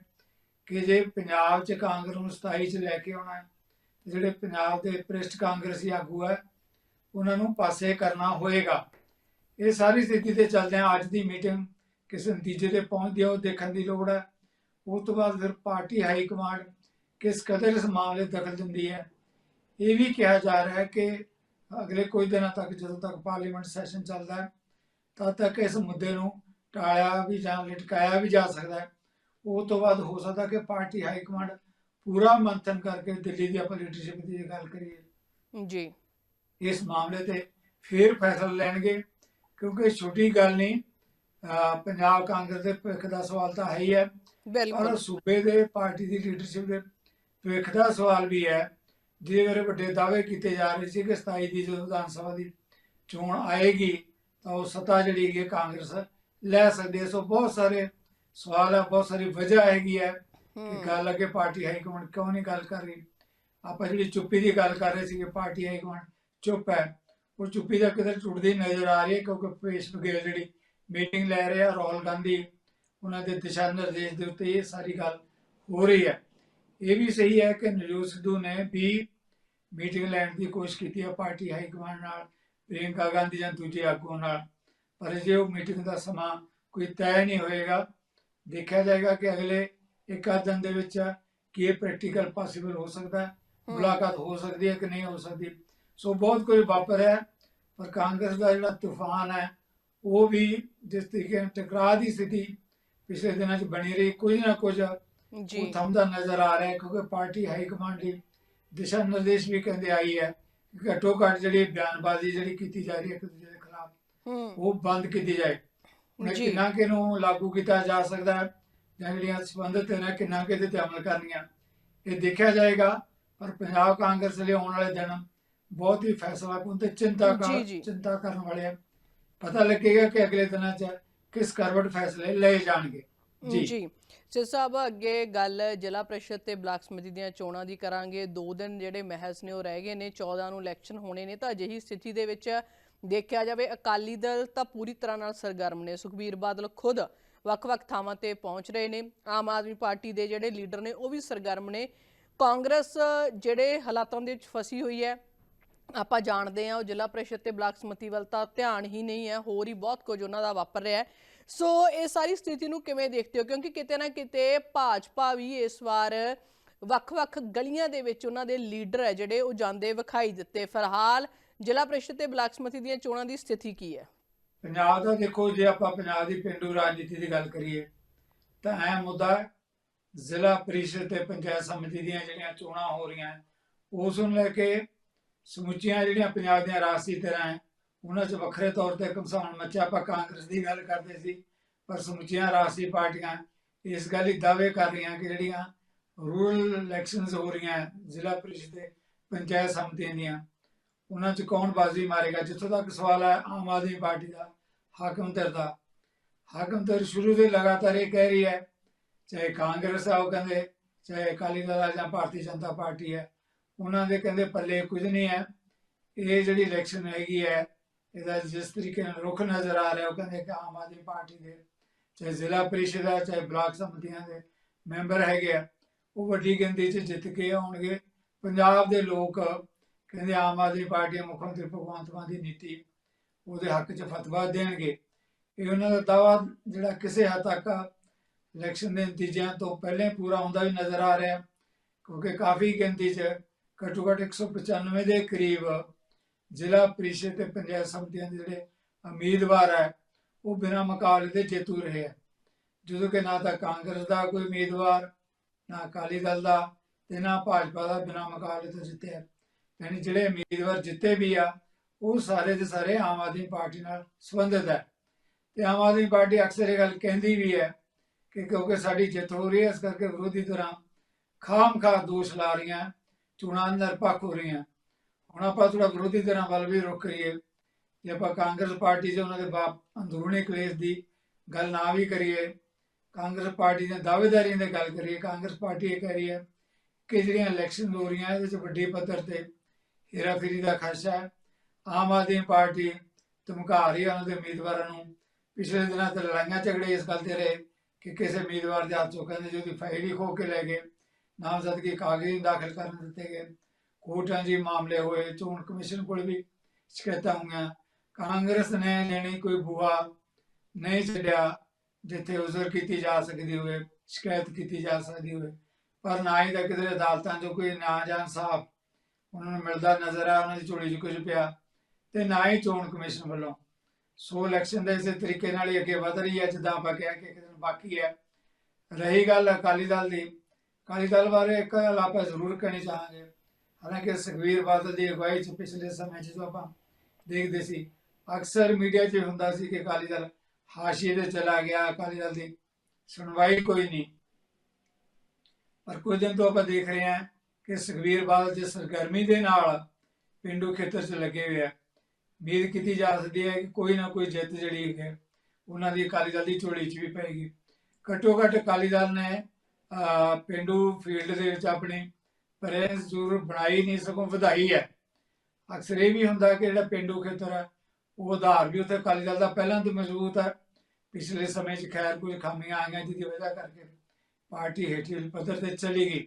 ਕਿ ਜੇ ਪੰਜਾਬ 'ਚ ਕਾਂਗਰਸ ਨੂੰ 27 'ਚ ਲੈ ਕੇ ਆਉਣਾ ਹੈ ਜਿਹੜੇ ਪੰਜਾਬ ਦੇ ਪ੍ਰਿਸ਼ਟ ਕਾਂਗਰਸੀ ਆਗੂ ਹੈ, ਉਹਨਾਂ ਨੂੰ ਪਾਸੇ ਕਰਨਾ ਹੋਏਗਾ। ਇਹ ਸਾਰੀ ਸਥਿਤੀ ਤੇ ਚੱਲਦਿਆਂ ਅੱਜ ਦੀ ਮੀਟਿੰਗ। ਕਿਸ ਨਤੀਜੇ ਤੇ ਪਹੁੰਚਦੀ ਹੈ ਉਹ ਦੇਖਣ ਦੀ ਲੋੜ ਹੈ। ਉਸ ਤੋਂ ਬਾਅਦ ਫਿਰ ਪਾਰਟੀ ਹਾਈ ਕਮਾਂਡ ਕਿਸ ਕਦਰ ਇਸ ਮਾਮਲੇ ਦਖਲ ਦਿੰਦੀ ਹੈ। ਇਹ ਵੀ ਕਿਹਾ ਜਾ ਰਿਹਾ ਹੈ ਕਿ ਅਗਲੇ ਕੁਝ ਦਿਨਾਂ ਤੱਕ, ਜਦੋਂ ਤੱਕ ਪਾਰਲੀਮੈਂਟ ਸੈਸ਼ਨ ਚੱਲਦਾ ਹੈ, ਤਦ ਤੱਕ ਇਸ ਮੁੱਦੇ ਨੂੰ ਟਾਲਿਆ ਵੀ ਜਾਂ ਲਟਕਾਇਆ ਵੀ ਜਾ ਸਕਦਾ ਹੈ। ਉਹ ਤੋਂ ਬਾਅਦ ਹੋ ਸਕਦਾ ਕਿ ਪਾਰਟੀ ਹਾਈ ਕਮਾਂਡ ਪੂਰਾ ਮੰਥਨ ਕਰਕੇ ਦਿੱਲੀ ਦੀ ਆਪਾਂ ਲੀਡਰਸ਼ਿਪ ਦੀ ਗੱਲ ਕਰੀਏ। ਜੀ। ਇਸ ਮਾਮਲੇ ਤੇ ਫਿਰ ਫੈਸਲਾ ਲੈਣਗੇ ਕਿਉਂਕਿ ਛੋਟੀ ਗੱਲ ਨਹੀਂ ਪੰਜਾਬ ਕਾਂਗਰਸ ਦੇ ਭਵਿੱਖ ਦਾ ਸਵਾਲ ਤਾਂ ਹੈ ਹੀ ਹੈ। ਬਿਲਕੁਲ। ਔਰ ਸੂਬੇ ਦੇ ਪਾਰਟੀ ਦੀ ਲੀਡਰਸ਼ਿਪ ਦੇ ਭਵਿੱਖ ਦਾ ਸਵਾਲ ਵੀ ਹੈ ਜਿਹਦੇ ਬਾਰੇ ਵੱਡੇ ਦਾਅਵੇ ਕੀਤੇ ਜਾ ਰਹੇ ਸੀ ਕਿ 27 ਦੀ ਜਦੋਂ ਵਿਧਾਨ ਸਭਾ ਦੀ ਚੋਣ ਆਏਗੀ ਤਾਂ ਉਹ ਸੱਤਾ ਜਿਹੜੀ ਹੈ ਕਾਂਗਰਸ ਲੈ ਸਕਦੀ ਸੋ ਬਹੁਤ ਸਾਰੇ ਸਵਾਲ ਹੈ ਬਹੁਤ ਸਾਰੀ ਵਜ੍ਹਾ ਹੈਗੀ ਹੈ ਕਿ ਗੱਲ ਅੱਗੇ ਪਾਰਟੀ ਹਾਈ ਕਮਾਂਡ ਕਿਉਂ ਨਹੀਂ ਗੱਲ ਕਰ ਰਹੀ? ਆਪਾਂ ਜਿਹੜੀ ਚੁੱਪੀ ਦੀ ਗੱਲ ਕਰ ਰਹੇ ਸੀ ਕਿ ਪਾਰਟੀ ਹਾਈ ਕਮਾਂਡ ਚੁੱਪ ਹੈ। ਉਹ ਚੁੱਪੀ ਦਾ ਕਿਧਰ ਟੁੱਟਦੀ ਨਜ਼ਰ ਆ ਰਹੀ ਹੈ ਕਿਉਂਕਿ ਭੁਪੇਸ਼ ਬਘੇਲ ਜਿਹੜੀ ਮੀਟਿੰਗ ਲੈ ਰਹੇ ਰਾਹੁਲ ਗਾਂਧੀ ਉਹਨਾਂ ਦੇ ਦਿਸ਼ਾ ਨਿਰਦੇਸ਼ ਦੇ ਉੱਤੇ ਇਹ ਸਾਰੀ ਗੱਲ ਹੋ ਰਹੀ ਹੈ। ਇਹ ਵੀ ਸਹੀ ਹੈ ਕਿ ਨਵਜੋਤ ਸਿੱਧੂ ਨੇ ਵੀ ਮੀਟਿੰਗ ਲੈਣ ਦੀ ਕੋਸ਼ਿਸ਼ ਕੀਤੀ ਹੈ ਪਾਰਟੀ ਹਾਈ ਕਮਾਂਡ ਨਾਲ ਪ੍ਰਿਯੰਕਾ ਗਾਂਧੀ ਜਾਂ ਦੂਜੇ ਆਗੂਆਂ ਨਾਲ। ਪਰ ਜੇ ਉਹ ਮੀਟਿੰਗ ਦਾ ਸਮਾਂ ਕੋਈ ਤੈਅ ਨਹੀਂ ਹੋਏਗਾ। ਦੇਖਿਆ ਜਾਏਗਾ ਕਿ ਅਗਲੇ ਇੱਕ ਆਧ ਦਿਨ ਦੇ ਵਿੱਚ ਕੀ ਇਹ ਪ੍ਰੈਕਟੀਕਲ ਪੋਸੀਬਲ ਹੋ ਸਕਦਾ ਹੈ। ਮੁਲਾਕਾਤ ਹੋ ਸਕਦੀ ਹੈ ਕਿ ਨਹੀਂ ਹੋ ਸਕਦੀ। ਸੋ ਬਹੁਤ ਕੁਝ ਵਾਪਰ ਹੈ ਪਰ ਕਾਂਗਰਸ ਦਾ ਜਿਹੜਾ ਤੂਫਾਨ ਹੈ ਉਹ ਵੀ ਜਿਸ ਤਰੀਕੇ ਨਾਲ ਟਕਰਾਅ ਦੀ ਸਥਿਤੀ ਪਿਛਲੇ ਦਿਨਾਂ 'ਚ ਬਣੀ ਰਹੀ ਕੁਝ ਨਾ ਕੁਝ ਜੀ। ਥੰਮਦਾ ਨਜ਼ਰ ਆ ਰਿਹਾ ਕਿਉਂਕਿ ਪਾਰਟੀ ਹਾਈ ਕਮਾਂਡ ਦੀ ਦਿਸ਼ਾ ਨਿਰਦੇਸ਼ ਵੀ ਕਹਿੰਦੇ ਆਈ ਹੈ ਘੱਟੋ ਘੱਟ ਜਿਹੜੀ ਬਿਆਨਬਾਜ਼ੀ ਜਿਹੜੀ ਕੀਤੀ ਜਾ ਰਹੀ ਹੈ ਇੱਕ ਦੂਜੇ ਦੇ ਖਿਲਾਫ ਉਹ ਬੰਦ ਕੀਤੀ ਜਾਏ। ਉਹਨੇ ਜੀ। ਕਿੰਨਾ ਕਿ ਨੂੰ ਲਾਗੂ ਕੀਤਾ ਜਾ ਸਕਦਾ ਹੈ? ਜਾਂ ਜਿਹੜੀਆਂ ਸੰਬੰਧਿਤ ਨੇ ਕਿੰਨਾ ਕਿ ਇਹਦੇ ਤੇ ਅਮਲ ਕਰਨੀਆਂ? ਇਹ ਦੇਖਿਆ ਜਾਏਗਾ ਪਰ ਪੰਜਾਬ ਕਾਂਗਰਸ ਲਈ ਆਉਣ ਵਾਲੇ ਦਿਨ ਬਹੁਤ ਹੀ ਫੈਸਲਾ ਕੁਨ ਤੇ ਚਿੰਤਾ ਜੀ, ਕਰ। ਚਿੰਤਾ ਕਰਨ ਵਾਲੇ ਆ। ਪਤਾ ਲੱਗੇਗਾ ਕਿ ਅਗਲੇ ਦਿਨਾਂ 'ਚ ਕਿਸ ਕਰਵਟ ਫੈਸਲੇ ਲਏ ਜਾਣਗੇ। ਜੀ। ਜੀ। ਜੀ ਸਾਹਿਬ ਅੱਗੇ ਗੱਲ ਜ਼ਿਲ੍ਹਾ ਪ੍ਰੀਸ਼ਦ ਤੇ ਬਲਾਕ ਸਮਿਤੀ ਦੀਆਂ ਚੋਣਾਂ ਦੀ ਕਰਾਂਗੇ। ਦੋ ਦਿਨ ਜਿਹੜੇ ਮਹਿਜ਼ ਨੇ ਉਹ ਰਹਿ ਗਏ ਨੇ। 14 ਨੂੰ ਇਲੈਕਸ਼ਨ ਹੋਣੇ ਨੇ ਤਾਂ ਅਜਿਹੀ ਸਥਿਤੀ ਦੇ ਵਿੱਚ ਦੇਖਿਆ ਜਾਵੇ, ਅਕਾਲੀ ਦਲ ਤਾਂ ਪੂਰੀ ਤਰ੍ਹਾਂ ਨਾਲ ਸਰਗਰਮ ਨੇ। ਸੁਖਬੀਰ ਬਾਦਲ ਖੁਦ ਵੱਖ-ਵੱਖ ਥਾਵਾਂ ਤੇ ਪਹੁੰਚ ਰਹੇ ਨੇ। ਆਮ ਆਦਮੀ ਪਾਰਟੀ ਦੇ ਜਿਹੜੇ ਲੀਡਰ ਨੇ, ਉਹ ਵੀ ਸਰਗਰਮ ਨੇ। ਕਾਂਗਰਸ ਜਿਹੜੇ ਹਾਲਾਤਾਂ ਦੇ ਵਿੱਚ ਫਸੀ ਹੋਈ ਹੈ, ਆਪਾਂ ਜਾਣਦੇ ਹਾਂ, ਉਹ ਜ਼ਿਲ੍ਹਾ ਪ੍ਰੀਸ਼ਦ ਤੇ ਬਲਾਕ ਸਮਿਤੀ ਵੱਲ ਤਾਂ ਧਿਆਨ ਹੀ ਨਹੀਂ ਹੈ, ਹੋਰ ਹੀ ਬਹੁਤ ਕੁਝ ਉਹਨਾਂ ਦਾ ਵਾਪਰ ਰਿਹਾ ਹੈ। ਸੋ ਇਹ ਸਾਰੀ ਸਥਿਤੀ ਨੂੰ ਕਿਵੇਂ ਦੇਖਦੇ ਹੋ? ਕਿਉਂਕਿ ਕਿਤੇ ਨਾ ਕਿਤੇ ਭਾਜਪਾ ਵੀ ਇਸ ਵਾਰ ਵੱਖ-ਵੱਖ ਗਲੀਆਂ ਦੇ ਵਿੱਚ ਉਹਨਾਂ ਦੇ ਲੀਡਰ ਹੈ, ਜਿਹੜੇ ਉਹ ਜਾਂਦੇ ਵਿਖਾਈ ਦਿੱਤੇ। ਫਿਲਹਾਲ ਜ਼ਿਲ੍ਹਾ ਪ੍ਰੀਸ਼ਦ ਤੇ ਬਲਾਕ ਸਮਿਤੀ ਦੀਆਂ ਚੋਣਾਂ ਦੀ ਸਥਿਤੀ ਕੀ ਹੈ? ਪੰਜਾਬ ਦਾ ਦੇਖੋ, ਜੇ ਆਪਾਂ ਪੰਜਾਬ ਦੀ ਪਿੰਡੂ ਰਾਜਨੀਤੀ ਦੀ ਗੱਲ ਕਰੀਏ, ਤਾਂ ਇਹ ਮੁੱਦਾ ਜ਼ਿਲ੍ਹਾ ਪ੍ਰੀਸ਼ਦ ਤੇ ਪੰਚਾਇਤ ਸਮਿਤੀ ਦੀਆਂ ਜਿਹੜੀਆਂ ਚੋਣਾਂ ਹੋ ਰਹੀਆਂ, ਉਸ ਨੂੰ ਲੈ ਕੇ ਸਮੁੱਚੀਆਂ ਜਿਹੜੀਆਂ ਪੰਜਾਬ ਦੀਆਂ ਰਾਜਸੀ ਧਿਰਾਂ ਹੈ, ਉਹਨਾਂ 'ਚ ਵੱਖਰੇ ਤੌਰ ਤੇ ਘਮਸਾਉਣ ਮੱਚਾ ਆਪਾਂ ਕਾਂਗਰਸ ਦੀ ਗੱਲ ਕਰਦੇ ਸੀ, ਪਰ ਸਮੁੱਚੀਆਂ ਰਾਜਸੀ ਪਾਰਟੀਆਂ ਇਸ ਗੱਲ ਹੀ ਦਾਅਵੇ ਕਰ ਰਹੀਆਂ ਕਿ ਜਿਹੜੀਆਂ ਰੂਰਲ ਇਲੈਕਸ਼ਨਸ ਹੋ ਰਹੀਆਂ ਜ਼ਿਲ੍ਹਾ ਪ੍ਰੀਸ਼ਦ ਤੇ ਪੰਚਾਇਤ ਸਮਿਤੀਆਂ ਦੀਆਂ ਉਹਨਾਂ 'ਚ ਕੌਣ ਬਾਜ਼ੀ ਮਾਰੇਗਾ? ਜਿੱਥੋਂ ਤੱਕ ਸਵਾਲ ਹੈ, ਆਮ ਆਦਮੀ ਪਾਰਟੀ ਦਾ, ਹਾਕਮ ਧਿਰ ਦਾ। ਹਾਕਮ ਧਿਰ ਸ਼ੁਰੂ ਤੋਂ ਲਗਾਤਾਰ ਇਹ ਕਹਿ ਰਹੀ ਹੈ, ਚਾਹੇ ਕਾਂਗਰਸ ਆ ਉਹ ਕਹਿੰਦੇ, ਚਾਹੇ ਅਕਾਲੀ ਦਲ ਆ ਜਾਂ ਭਾਰਤੀ ਜਨਤਾ ਪਾਰਟੀ ਹੈ, ਉਹਨਾਂ ਦੇ ਕਹਿੰਦੇ ਪੱਲੇ ਕੁਝ ਨਹੀਂ ਹੈ। ਇਹ ਜਿਹੜੀ ਇਲੈਕਸ਼ਨ ਹੈਗੀ ਹੈ, ਇਹਦਾ ਜਿਸ ਤਰੀਕੇ ਨਾਲ ਰੁਖ ਨਜ਼ਰ ਆ ਰਿਹਾ, ਉਹ ਕਹਿੰਦੇ ਕਿ ਆਮ ਆਦਮੀ ਪਾਰਟੀ ਦੇ, ਚਾਹੇ ਜ਼ਿਲ੍ਹਾ ਪਰਿਸ਼ਦ ਹੈ ਚਾਹੇ ਬਲਾਕ ਸਮਿਤੀਆਂ ਦੇ ਮੈਂਬਰ ਹੈਗੇ ਆ, ਉਹ ਵੱਡੀ ਗਿਣਤੀ 'ਚ ਜਿੱਤ ਕੇ ਆਉਣਗੇ। ਪੰਜਾਬ ਦੇ ਲੋਕ ਕਹਿੰਦੇ ਆਮ ਆਦਮੀ ਪਾਰਟੀ ਦੇ ਮੁੱਖ ਮੰਤਰੀ ਭਗਵੰਤ ਮਾਨ ਦੀ ਨੀਤੀ ਉਹਦੇ ਹੱਕ 'ਚ ਫਤਵਾ ਦੇਣਗੇ। ਇਹ ਉਹਨਾਂ ਦਾ ਦਾਵਾ ਜਿਹੜਾ ਕਿਸੇ ਹੱਦ ਤੱਕ ਇਲੈਕਸ਼ਨ ਦੇ ਨਤੀਜਿਆਂ ਤੋਂ ਪਹਿਲਾਂ ਪੂਰਾ ਹੁੰਦਾ ਵੀ ਨਜ਼ਰ ਆ ਰਿਹਾ, ਕਿਉਂਕਿ ਕਾਫੀ ਗਿਣਤੀ 'ਚ ਘੱਟੋ ਘੱਟ 195 ਦੇ ਕਰੀਬ ਜ਼ਿਲ੍ਹਾ ਪ੍ਰੀਸ਼ਦ ਤੇ ਪੰਚਾਇਤ ਸਮਿਤੀਆਂ ਦੇ ਜਿਹੜੇ ਉਮੀਦਵਾਰ ਹੈ, ਉਹ ਬਿਨਾਂ ਮੁਕਾਬਲੇ ਦੇ ਜੇਤੂ ਰਹੇ ਹੈ। ਜਦੋਂ ਕਿ ਨਾ ਤਾਂ ਕਾਂਗਰਸ ਦਾ ਕੋਈ ਉਮੀਦਵਾਰ, ਨਾ ਅਕਾਲੀ ਦਲ ਦਾ ਤੇ ਨਾ ਭਾਜਪਾ ਦਾ ਬਿਨਾਂ ਮੁਕਾਬਲੇ ਤੋਂ ਜਿੱਤਿਆ। ਯਾਨੀ ਜਿਹੜੇ ਉਮੀਦਵਾਰ ਜਿੱਤੇ ਵੀ ਆ, ਉਹ ਸਾਰੇ ਦੇ ਸਾਰੇ ਆਮ ਆਦਮੀ ਪਾਰਟੀ ਨਾਲ ਸੰਬੰਧਿਤ ਹੈ। ਤੇ ਆਮ ਆਦਮੀ ਪਾਰਟੀ ਅਕਸਰ ਇਹ ਗੱਲ ਕਹਿੰਦੀ ਵੀ ਹੈ ਕਿ ਕਿਉਂਕਿ ਸਾਡੀ ਜਿੱਤ ਹੋ ਰਹੀ ਹੈ, ਇਸ ਕਰਕੇ ਵਿਰੋਧੀ ਧਿਰਾਂ ਖਾਮ ਖਾ ਦੋਸ਼ ਲਾ ਰਹੀਆਂ, ਚੋਣਾਂ ਨਿਰਪੱਖ ਹੋ ਰਹੀਆਂ। ਹੁਣ ਆਪਾਂ ਥੋੜਾ ਵਿਰੋਧੀ ਧਿਰਾਂ ਵੱਲ ਵੀ ਰੁਕ ਕਰੀਏ। ਜੇ ਆਪਾਂ ਕਾਂਗਰਸ ਪਾਰਟੀ 'ਚ ਉਹਨਾਂ ਦੇ ਬਾਪ ਅੰਦਰੂਨੀ ਕਲੇਸ਼ ਦੀ ਗੱਲ ਨਾ ਵੀ ਕਰੀਏ, ਕਾਂਗਰਸ ਪਾਰਟੀ ਦੀਆਂ ਦਾਅਵੇਦਾਰੀਆਂ ਦੀ ਗੱਲ ਕਰੀਏ, ਕਾਂਗਰਸ ਪਾਰਟੀ ਇਹ ਕਹਿ ਰਹੀ ਹੈ ਕਿ ਜਿਹੜੀਆਂ ਇਲੈਕਸ਼ਨ ਹੋ ਰਹੀਆਂ, ਇਹਦੇ 'ਚ ਵੱਡੀ ਪੱਧਰ ਤੇ ਹੇਰਾਫੇਰੀ ਦਾ ਖਦਸ਼ਾ ਹੈ। ਆਮ ਆਦਮੀ ਪਾਰਟੀ ਧਮਕਾ ਰਹੀ ਹੈ ਉਹਨਾਂ ਦੇ ਉਮੀਦਵਾਰਾਂ ਨੂੰ। ਪਿਛਲੇ ਦਿਨਾਂ ਤੇ ਲੜਾਈਆਂ ਝਗੜੇ ਇਸ ਗੱਲ ਤੇ ਰਹੇ ਕਿ ਕਿਸੇ ਉਮੀਦਵਾਰ ਦੇ ਹੱਥ ਚੋਂ ਕਹਿੰਦੇ ਜੀ ਫਾਈਲ ਹੀ ਖੋ ਕੇ ਲੈ ਗਏ। ਨਾਮਜ਼ਦਗੀ ਕਾਗਜ਼ ਦਾਖਲ ਕਰਨ ਦਿੱਤੇ ਗਏ। ਕੋਰਟਾਂ 'ਚ ਮਾਮਲੇ ਹੋਏ। ਚੋਣ ਕਮਿਸ਼ਨ ਕੋਲ ਵੀ ਸ਼ਿਕਾਇਤਾਂ ਹੋਈਆਂ। ਕਾਂਗਰਸ ਨੇ ਲੈਣੀ ਕੋਈ ਬੁਆ ਨਹੀਂ ਛੱਡਿਆ ਜਿੱਥੇ ਉਜ਼ਰ ਕੀਤੀ ਜਾ ਸਕਦੀ ਹੋਵੇ, ਸ਼ਿਕਾਇਤ ਕੀਤੀ ਜਾ ਸਕਦੀ ਹੋਵੇ। ਪਰ ਨਾ ਹੀ ਤਾਂ ਕਿਤੇ ਅਦਾਲਤਾਂ 'ਚੋਂ ਕੋਈ ਨਾ ਜਾਂ ਇਨਸਾਫ ਉਹਨਾਂ ਨੂੰ ਮਿਲਦਾ ਨਜ਼ਰ ਆ, ਉਹਨਾਂ ਦੀ ਝੋਲੀ 'ਚ ਕੁਝ ਪਿਆ। ਤੇ ਨਾ ਹੀ ਚੋਣ ਕਮਿਸ਼ਨ ਵੱਲੋਂ। ਸੋ ਇਲੈਕਸ਼ਨ ਦੇ ਇਸੇ ਤਰੀਕੇ ਨਾਲ ਹੀ ਅੱਗੇ ਵਧ ਰਹੀ ਹੈ, ਜਿੱਦਾਂ ਆਪਾਂ ਕਿਹਾ ਕਿ ਇੱਕ ਦਿਨ ਬਾਕੀ ਹੈ। ਰਹੀ ਗੱਲ ਅਕਾਲੀ ਦਲ ਦੀ। ਅਕਾਲੀ ਦਲ ਬਾਰੇ ਇੱਕ ਗੱਲ ਜ਼ਰੂਰ ਕਹਿਣੀ ਚਾਹਾਂਗੇ। ਹਾਲਾਂਕਿ ਸੁਖਬੀਰ ਬਾਦਲ ਦੀ ਅਗਵਾਈ 'ਚ ਪਿਛਲੇ ਸਮੇਂ 'ਚ ਜਦੋਂ ਆਪਾਂ ਦੇਖਦੇ ਸੀ, ਅਕਸਰ ਮੀਡੀਆ 'ਚ ਹੁੰਦਾ ਸੀ ਕਿ ਅਕਾਲੀ ਦਲ ਹਾਸ਼ੀਏ ਤੇ ਚਲਾ ਗਿਆ, ਅਕਾਲੀ ਦਲ ਦੀ ਸੁਣਵਾਈ ਕੋਈ ਨਹੀਂ। ਪਰ ਕੁਝ ਦਿਨ ਤੋਂ ਆਪਾਂ ਦੇਖ ਰਹੇ ਹਾਂ ਕਿ ਸੁਖਬੀਰ ਬਾਦਲ ਜਿਸ ਸਰਗਰਮੀ ਦੇ ਨਾਲ ਪਿੰਡੂ ਖੇਤਰ 'ਚ ਲੱਗੇ ਹੋਏ ਆ ਉਮੀਦ ਕੀਤੀ ਜਾ ਸਕਦੀ ਹੈ ਕਿ ਕੋਈ ਨਾ ਕੋਈ ਜਿੱਤ ਜਿਹੜੀ ਹੈ ਉਹਨਾਂ ਦੀ ਅਕਾਲੀ ਦਲ ਦੀ ਝੋਲੀ 'ਚ ਵੀ ਪਏਗੀ। ਘੱਟੋ ਘੱਟ ਅਕਾਲੀ ਦਲ ਨੇ ਅਹ, ਪਿੰਡੂ ਫੀਲਡ ਦੇ ਵਿੱਚ ਆਪਣੀ ਪ੍ਰੈਸ ਜ਼ਰੂਰ ਬਣਾਈ ਨਹੀਂ ਸਗੋਂ ਵਧਾਈ ਹੈ। ਅਕਸਰ ਇਹ ਵੀ ਹੁੰਦਾ ਕਿ ਜਿਹੜਾ ਪਿੰਡੂ ਖੇਤਰ ਹੈ ਉਹ ਆਧਾਰ ਵੀ ਉੱਥੇ ਅਕਾਲੀ ਦਲ ਦਾ ਪਹਿਲਾਂ ਤੋਂ ਮਜ਼ਬੂਤ ਹੈ ਪਿਛਲੇ ਸਮੇਂ 'ਚ ਖੈਰ ਕੁਝ ਖਾਮੀਆਂ ਆ ਗਈਆਂ ਜਿਹਦੀ ਵਜ੍ਹਾ ਕਰਕੇ ਪਾਰਟੀ ਹੇਠਲੇ ਪੱਧਰ ਤੇ ਚਲੀ ਗਈ।